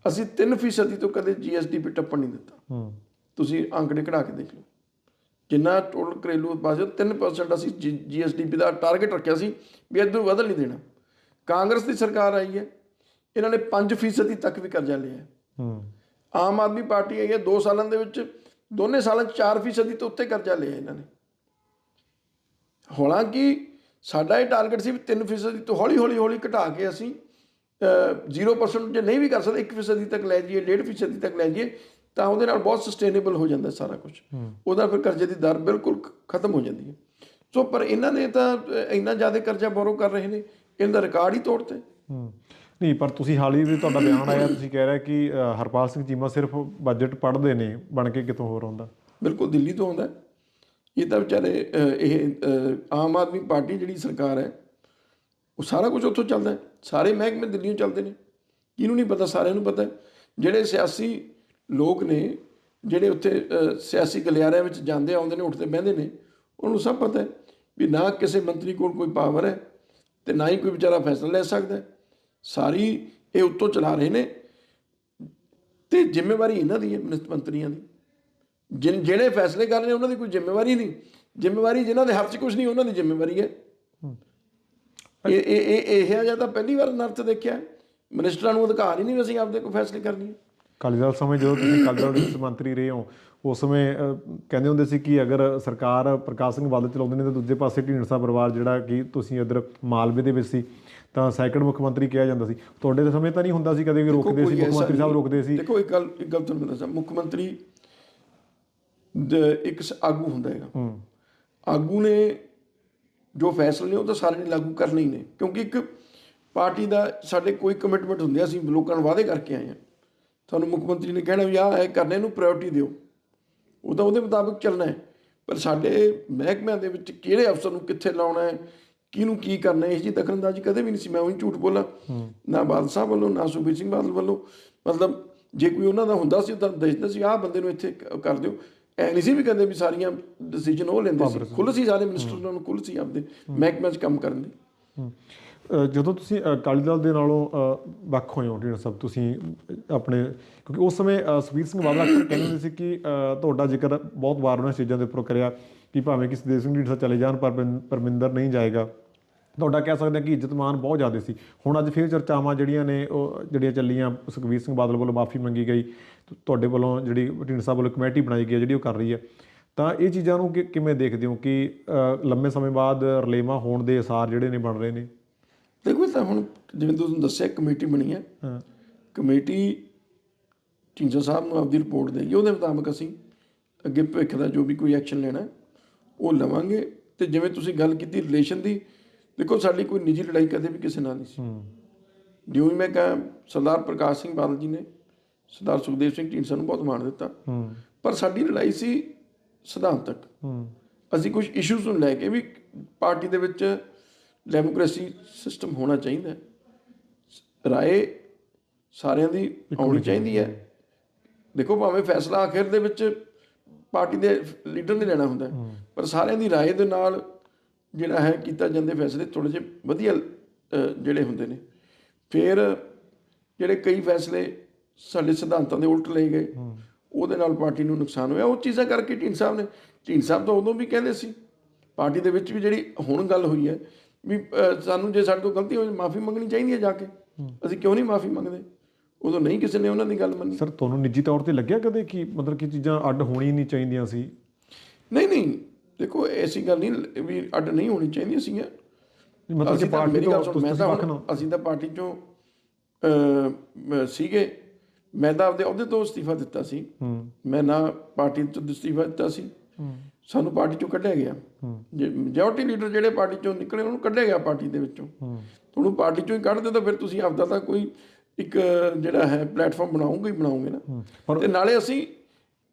ਅਸੀਂ 3% ਤੋਂ ਕਦੇ ਜੀਐਸਟੀਪੀ ਟੱਪਣ ਨਹੀਂ ਦਿੱਤਾ। ਤੁਸੀਂ ਅੰਕੜੇ ਕਢਾ ਕੇ ਦੇਖ ਲਓ। ਜਿੰਨਾ ਟੋਟਲ ਘਰੇਲੂ ਉਤਪਾਦ 3% ਅਸੀਂ ਜੀਐਸਡੀਪੀ ਦਾ ਟਾਰਗੇਟ ਰੱਖਿਆ ਸੀ ਵੀ ਇਦੋਂ ਵਧਣ ਨਹੀਂ ਦੇਣਾ। ਕਾਂਗਰਸ ਦੀ ਸਰਕਾਰ ਆਈ ਹੈ ਇਹਨਾਂ ਨੇ 5% ਤੱਕ ਵੀ ਕਰਜ਼ਾ ਲਿਆ ਆਮ ਆਦਮੀ ਪਾਰਟੀ ਆਈ ਹੈ 2 ਸਾਲਾਂ ਦੇ ਵਿੱਚ ਦੋਨੇ ਸਾਲਾਂ 'ਚ 4% ਤੋਂ ਉੱਤੇ ਕਰਜ਼ਾ ਲਿਆ ਇਹਨਾਂ ਨੇ। ਹਾਲਾਂਕਿ ਸਾਡਾ ਇਹ ਟਾਰਗੇਟ ਸੀ ਵੀ 3% ਤੋਂ ਹੌਲੀ ਹੌਲੀ ਹੌਲੀ ਘਟਾ ਕੇ ਅਸੀਂ ਅਹ, 0% ਜੇ ਨਹੀਂ ਵੀ ਕਰ ਸਕਦੇ 1% ਤੱਕ ਲੈ ਜਾਈਏ 1.5% ਤੱਕ ਲੈ ਜਾਈਏ ਤਾਂ ਉਹਦੇ ਨਾਲ ਬਹੁਤ ਸਸਟੇਨੇਬਲ ਹੋ ਜਾਂਦਾ ਸਾਰਾ ਕੁਝ ਉਹਦਾ ਫਿਰ ਕਰਜ਼ੇ ਦੀ ਦਰ ਬਿਲਕੁਲ ਖਤਮ ਹੋ ਜਾਂਦੀ ਹੈ। ਸੋ ਪਰ ਇਹਨਾਂ ਨੇ ਤਾਂ ਇੰਨਾ ਜ਼ਿਆਦਾ ਕਰਜ਼ਾ ਬੋਰੋ ਕਰ ਰਹੇ ਨੇ ਇਹਨਾਂ ਦਾ ਰਿਕਾਰਡ ਹੀ ਤੋੜਤੇ। ਨਹੀਂ, ਪਰ ਤੁਸੀਂ ਹਾਲ ਹੀ ਵਿੱਚ ਤੁਹਾਡਾ ਬਿਆਨ ਆਇਆ, ਤੁਸੀਂ ਕਹਿ ਰਹੇ ਕਿ ਹਰਪਾਲ ਸਿੰਘ ਚੀਮਾ ਸਿਰਫ ਬਜਟ ਪੜ੍ਹਦੇ ਨੇ, ਬਣ ਕੇ ਕਿਤੋਂ ਹੋਰ ਆਉਂਦਾ? ਬਿਲਕੁਲ, ਦਿੱਲੀ ਤੋਂ ਆਉਂਦਾ। ਇਹ ਤਾਂ ਵਿਚਾਰੇ ਇਹ ਆਮ ਆਦਮੀ ਪਾਰਟੀ ਜਿਹੜੀ ਸਰਕਾਰ ਹੈ, ਉਹ ਸਾਰਾ ਕੁਝ ਉੱਥੋਂ ਚੱਲਦਾ ਹੈ। ਸਾਰੇ ਮਹਿਕਮੇ ਦਿੱਲੀੋਂ ਚੱਲਦੇ ਨੇ। ਕਿਹਨੂੰ ਨਹੀਂ ਪਤਾ, ਸਾਰਿਆਂ ਨੂੰ ਪਤਾ ਜਿਹੜੇ ਸਿਆਸੀ ਲੋਕ ਨੇ, ਜਿਹੜੇ ਉੱਥੇ ਸਿਆਸੀ ਗਲਿਆਰਿਆਂ ਵਿੱਚ ਜਾਂਦੇ, ਆਉਂਦੇ ਨੇ, ਉੱਠਦੇ, ਬਹਿੰਦੇ ਨੇ, ਉਹਨੂੰ ਸਭ ਪਤਾ ਹੈ ਵੀ ਨਾ ਕਿਸੇ ਮੰਤਰੀ ਕੋਲ ਕੋਈ ਪਾਵਰ ਹੈ ਤੇ ਨਾ ਹੀ ਕੋਈ ਵਿਚਾਰਾ ਫੈਸਲਾ ਲੈ ਸਕਦਾ ਹੈ। ਸਾਰੀ ਇਹ ਉੱਤੋਂ ਚਲਾ ਰਹੇ ਨੇ। ਤੇ ਜ਼ਿੰਮੇਵਾਰੀ ਇਹਨਾਂ ਦੀ ਹੈ ਮਿਨਿਸਟਰ ਮੰਤਰੀਆਂ ਦੀ। ਜਿਨ ਜਿਹੜੇ ਫੈਸਲੇ ਕਰ ਰਹੇ ਉਹਨਾਂ ਦੀ ਕੋਈ ਜ਼ਿੰਮੇਵਾਰੀ ਨਹੀਂ। ਜ਼ਿੰਮੇਵਾਰੀ ਜਿਨ੍ਹਾਂ ਦੇ ਹੱਥ 'ਚ ਕੁਝ ਨਹੀਂ ਉਹਨਾਂ ਦੀ ਜ਼ਿੰਮੇਵਾਰੀ ਹੈ। ਇਹ ਇਹ ਇਹ ਇਹ ਜਿਹਾ ਤਾਂ ਪਹਿਲੀ ਵਾਰ ਨਰਤ ਦੇਖਿਆ। ਮਿਨਿਸਟਰਾਂ ਨੂੰ ਅਧਿਕਾਰ ਹੀ ਨਹੀਂ ਵੀ ਅਸੀਂ ਆਪਦੇ ਕੋਈ ਫੈਸਲੇ ਕਰਨੀ ਦਲ ਸਮੇਂ ਜਦੋਂ ਤੁਸੀਂ ਅਕਾਲੀ ਦਲ ਦੇ ਮੰਤਰੀ ਰਹੇ ਹੋ ਉਸ ਸਮੇਂ ਕਹਿੰਦੇ ਹੁੰਦੇ ਸੀ ਕਿ ਅਗਰ ਸਰਕਾਰ ਪ੍ਰਕਾਸ਼ ਸਿੰਘ ਬਾਦਲ ਚਲਾਉਂਦੇ ਨੇ ਤਾਂ ਦੂਜੇ ਪਾਸੇ ਢੀਂਡਸਾ ਪਰਿਵਾਰ ਜਿਹੜਾ ਕਿ ਤੁਸੀਂ ਇੱਧਰ ਮਾਲਵੇ ਦੇ ਵਿੱਚ ਸੀ ਤਾਂ ਸੈਕੰਡ ਮੁੱਖ ਮੰਤਰੀ ਕਿਹਾ ਜਾਂਦਾ ਸੀ। ਤੁਹਾਡੇ ਦੇ ਸਮੇਂ ਤਾਂ ਨਹੀਂ ਹੁੰਦਾ ਸੀ ਕਦੇ ਵੀ ਰੋਕਦੇ ਸੀ ਮੁੱਖ ਮੰਤਰੀ ਸਾਹਿਬ। ਰੋਕਦੇ ਸੀ। ਦੇਖੋ ਇੱਕ ਗੱਲ ਇੱਕ ਗੱਲ ਤੁਹਾਨੂੰ ਦੱਸਾਂ ਮੁੱਖ ਮੰਤਰੀ ਦ- ਇੱਕ ਆਗੂ ਹੁੰਦਾ ਹੈਗਾ। ਹੂੰ। ਆਗੂ ਨੇ ਜੋ ਫੈਸਲੇ ਨੇ ਉਹ ਤਾਂ ਸਾਰੇ ਨੇ ਲਾਗੂ ਕਰਨੇ ਹੀ ਨੇ ਕਿਉਂਕਿ ਇੱਕ ਪਾਰਟੀ ਦਾ ਸਾਡੇ ਕੋਈ ਕਮਿਟਮੈਂਟ ਹੁੰਦੇ ਆ, ਅਸੀਂ ਲੋਕਾਂ ਨੂੰ ਵਾਅਦੇ ਕਰਕੇ ਆਏ ਆ। ਤੁਹਾਨੂੰ ਮੁੱਖ ਮੰਤਰੀ ਨੇ ਕਹਿਣਾ ਵੀ ਆਹ ਇਹ ਕਰਨੇ ਨੂੰ ਪ੍ਰਾਇੋਰਟੀ ਦਿਓ। ਉਹ ਤਾਂ ਉਹਦੇ ਮੁਤਾਬਕ ਚੱਲਣਾ ਹੈ। ਪਰ ਸਾਡੇ ਮਹਿਕਮਿਆਂ ਦੇ ਵਿੱਚ ਕਿਹੜੇ ਅਫਸਰ ਨੂੰ ਕਿੱਥੇ ਲਾਉਣਾ ਹੈ ਕਿਹਨੂੰ ਕੀ ਕਰਨਾ ਇਸ ਦੀ ਦਖਲਅੰਦਾਜ਼ੀ ਕਦੇ ਵੀ ਨਹੀਂ ਸੀ। ਮੈਂ ਉਹੀ ਝੂਠ ਬੋਲਾਂ। ਨਾ ਬਾਦਲ ਸਾਹਿਬ ਵੱਲੋਂ ਨਾ ਸੁਖਬੀਰ ਸਿੰਘ ਬਾਦਲ ਵੱਲੋਂ। ਮਤਲਬ ਜੇ ਕੋਈ ਉਹਨਾਂ ਦਾ ਹੁੰਦਾ ਸੀ ਤਾਂ ਦੱਸਦਾ ਸੀ ਆਹ ਬੰਦੇ ਨੂੰ ਇੱਥੇ ਕਰ ਦਿਓ। ਐ ਨਹੀਂ ਸੀ ਵੀ ਕਹਿੰਦੇ ਵੀ ਸਾਰੀਆਂ ਡਿਸੀਜਨ ਉਹ ਲੈਂਦੇ ਸੀ। ਖੁੱਲ੍ਹ ਸੀ ਸਾਰੇ ਮਿਨਿਸਟਰਾਂ ਨੂੰ ਖੁੱਲ੍ਹ ਸੀ ਆਪਦੇ ਮਹਿਕਮਿਆਂ 'ਚ ਕੰਮ ਕਰਨ ਦੀ। ਜਦੋਂ ਤੁਸੀਂ ਅਕਾਲੀ ਦਲ ਦੇ ਨਾਲੋਂ ਵੱਖ ਹੋਏ ਹੋ ਢੀਂਡਸਾ ਸਾਹਿਬ ਤੁਸੀਂ ਆਪਣੇ ਕਿਉਂਕਿ ਉਸ ਸਮੇਂ ਸੁਖਬੀਰ ਸਿੰਘ ਬਾਦਲ ਅਕਸਰ ਕਹਿੰਦੇ ਹੁੰਦੇ ਸੀ ਕਿ ਤੁਹਾਡਾ ਜ਼ਿਕਰ ਬਹੁਤ ਵਾਰ ਉਹਨਾਂ ਚੀਜ਼ਾਂ ਦੇ ਉੱਪਰ ਕਰਿਆ ਕਿ ਭਾਵੇਂ ਕਿ ਸੁਖਦੇਵ ਸਿੰਘ ਢੀਂਡਸਾ ਚਲੇ ਜਾਣ ਪਰ ਪਰਮਿੰ- ਪਰਮਿੰਦਰ ਨਹੀਂ ਜਾਏਗਾ। ਤੁਹਾਡਾ ਕਹਿ ਸਕਦੇ ਕਿ ਇੱਜ਼ਤ ਮਾਨ ਬਹੁਤ ਜ਼ਿਆਦਾ ਸੀ। ਹੁਣ ਅੱਜ ਫਿਰ ਚਰਚਾਵਾਂ ਜਿਹੜੀਆਂ ਨੇ ਉਹ ਜਿਹੜੀਆਂ ਚੱਲੀਆਂ ਸੁਖਬੀਰ ਸਿੰਘ ਬਾਦਲ ਵੱਲੋਂ ਮਾਫੀ ਮੰਗੀ ਗਈ ਤੁਹਾਡੇ ਵੱਲੋਂ ਜਿਹੜੀ ਢੀਂਡਸਾ ਵੱਲੋਂ ਕਮੇਟੀ ਬਣਾਈ ਗਈ ਹੈ ਜਿਹੜੀ ਉਹ ਕਰ ਰਹੀ ਹੈ। ਤਾਂ ਇਹ ਚੀਜ਼ਾਂ ਨੂੰ ਕਿਵੇਂ ਦੇਖਦੇ ਹੋ ਕਿ ਲੰਮੇ ਸਮੇਂ ਬਾਅਦ ਰਲੇਵਾਂ ਹੋਣ ਦੇ ਅਸਾਰ ਜਿਹੜੇ ਨੇ ਬਣ ਰਹੇ ਨੇ? ਦੇਖੋ ਤਾਂ ਹੁਣ ਜਿਵੇਂ ਤੁਹਾਨੂੰ ਦੱਸਿਆ ਕਮੇਟੀ ਬਣੀ ਹੈ। ਹਾਂ। ਕਮੇਟੀ ਢੀਂਡਸਾ ਸਾਹਿਬ ਨੂੰ ਆਪਦੀ ਰਿਪੋਰਟ ਦੇਗੀ ਉਹਦੇ ਮੁਤਾਬਕ ਅਸੀਂ ਅੱਗੇ ਭਵਿੱਖ ਦਾ ਜੋ ਵੀ ਕੋਈ ਐਕਸ਼ਨ ਲੈਣਾ ਉਹ ਲਵਾਂਗੇ। ਤੇ ਜਿਵੇਂ ਤੁਸੀਂ ਗੱਲ ਕੀਤੀ ਰਿਲੇਸ਼ਨ ਦੀ ਦੇਖੋ ਸਾਡੀ ਕੋਈ ਨਿੱਜੀ ਲੜਾਈ ਕਦੇ ਵੀ ਕਿਸੇ ਨਾਲ ਨਹੀਂ ਸੀ। ਹੂੰ। ਜਿਉਂ ਹੀ ਮੈਂ ਕਹਾਂ ਸਰਦਾਰ ਪ੍ਰਕਾਸ਼ ਸਿੰਘ ਬਾਦਲ ਜੀ ਨੇ ਸਰਦਾਰ ਸੁਖਦੇਵ ਸਿੰਘ ਢੀਂਡਸਾ ਨੂੰ ਬਹੁਤ ਮਾਣ ਦਿੱਤਾ। ਹੂੰ। ਪਰ ਸਾਡੀ ਲੜਾਈ ਸੀ ਸਿਧਾਂਤਕ ਹੂੰ। ਅਸੀਂ ਕੁਝ ਇਸ਼ੂਜ਼ ਨੂੰ ਲੈ ਕੇ ਵੀ ਪਾਰਟੀ ਦੇ ਵਿੱਚ ਡੈਮੋਕ੍ਰੇਸੀ ਸਿਸਟਮ ਹੋਣਾ ਚਾਹੀਦਾ ਹੈ। ਰਾਏ ਸਾਰਿਆਂ ਦੀ ਆਉਣੀ ਚਾਹੀਦੀ ਹੈ। ਦੇਖੋ ਭਾਵੇਂ ਫੈਸਲਾ ਆਖਿਰ ਦੇ ਵਿੱਚ ਪਾਰਟੀ ਦੇ ਲੀਡਰ ਨੇ ਲੈਣਾ ਹੁੰਦਾ ਪਰ ਸਾਰਿਆਂ ਦੀ ਰਾਏ ਦੇ ਨਾਲ ਜਿਹੜਾ ਹੈ ਕੀਤਾ ਜਾਂਦੇ ਫੈਸਲੇ ਥੋੜੇ ਜਿਹੇ ਵਧੀਆ ਜਿਹੜੇ ਹੁੰਦੇ ਨੇ। ਫਿਰ ਜਿਹੜੇ ਕਈ ਫੈਸਲੇ ਸਾਡੇ ਸਿਧਾਂਤਾਂ ਦੇ ਉਲਟ ਲਏ ਗਏ। ਉਹਦੇ ਨਾਲ ਪਾਰਟੀ ਨੂੰ ਨੁਕਸਾਨ ਹੋਇਆ। ਉਹ ਚੀਜ਼ਾਂ ਕਰਕੇ ਢੀਂਡ ਸਾਹਿਬ ਨੇ ਢੀਂਡ ਸਾਹਿਬ ਤਾਂ ਉਦੋਂ ਵੀ ਕਹਿੰਦੇ ਸੀ ਪਾਰਟੀ ਦੇ ਵਿੱਚ ਵੀ ਜਿਹੜੀ ਹੁਣ ਗੱਲ ਹੋਈ ਹੈ ਵੀ ਸਾਨੂੰ ਜੇ ਸਾਡੇ ਤੋਂ ਗਲਤੀ ਹੋਈ ਮਾਫੀ ਮੰਗਣੀ ਚਾਹੀਦੀ ਹੈ ਜਾ ਕੇ। ਅਸੀਂ ਕਿਉਂ ਨਹੀਂ ਮਾਫੀ ਮੰਗਦੇ? ਉਦੋਂ ਨਹੀਂ ਕਿਸੇ ਨੇ ਉਹਨਾਂ ਦੀ ਗੱਲ ਮੰਨੀ। ਸਰ ਤੁਹਾਨੂੰ ਨਿੱਜੀ ਤੌਰ ਤੇ ਲੱਗਿਆ ਕਦੇ ਕਿ ਮਤਲਬ ਕਿ ਚੀਜ਼ਾਂ ਅੱਡ ਹੋਣੀ ਨਹੀਂ ਚਾਹੀਦੀਆਂ ਸੀ? ਨਹੀਂ ਨਹੀਂ। ਦੇਖੋ ਐਸੀ ਗੱਲ ਨਹੀਂ ਵੀ ਅੱਡ ਨਹੀਂ ਹੋਣੀ ਚਾਹੀਦੀ ਸੀਗੀਆਂ ਮਤਲਬ ਕਿ ਪਾਰਟੀ ਤੋਂ ਤੁਸੀਂ ਤਾਂ ਵੱਖ ਹੁਣ- ਨਾ ਅਸੀਂ ਤਾਂ ਪਾਰਟੀ ਚੋਂ ਸੀਗੇ। ਮੈਂ ਤਾਂ ਆਪਦੇ ਅਹੁਦੇ ਤੋਂ ਅਸਤੀਫਾ ਦਿੱਤਾ ਸੀ। ਮੈਂ ਨਾ ਪਾਰਟੀ ਤੋਂ ਅਸਤੀਫਾ ਦਿੱਤਾ ਸੀ। ਸਾਨੂੰ ਪਾਰਟੀ ਚੋਂ ਕੱਢਿਆ ਗਿਆ। ਮੈਜੋਰਟੀ ਲੀਡਰ ਜਿਹੜੇ ਪਾਰਟੀ ਚੋਂ ਨਿਕਲੇ ਉਹਨੂੰ ਕੱਢਿਆ ਗਿਆ ਪਾਰਟੀ ਦੇ ਵਿੱਚੋਂ। ਤੁਹਾਨੂੰ ਪਾਰਟੀ ਚੋਂ ਹੀ ਕੱਢਦੇ ਤਾਂ ਫਿਰ ਤੁਸੀਂ ਆਪਦਾ ਤਾਂ ਕੋਈ ਇੱਕ ਜਿਹੜਾ ਹੈ ਪਲੇਟਫਾਰਮ ਬਣਾਓਗੇ ਹੀ ਬਣਾਓਗੇ ਨਾ। ਤੇ ਨਾਲੇ ਅਸੀਂ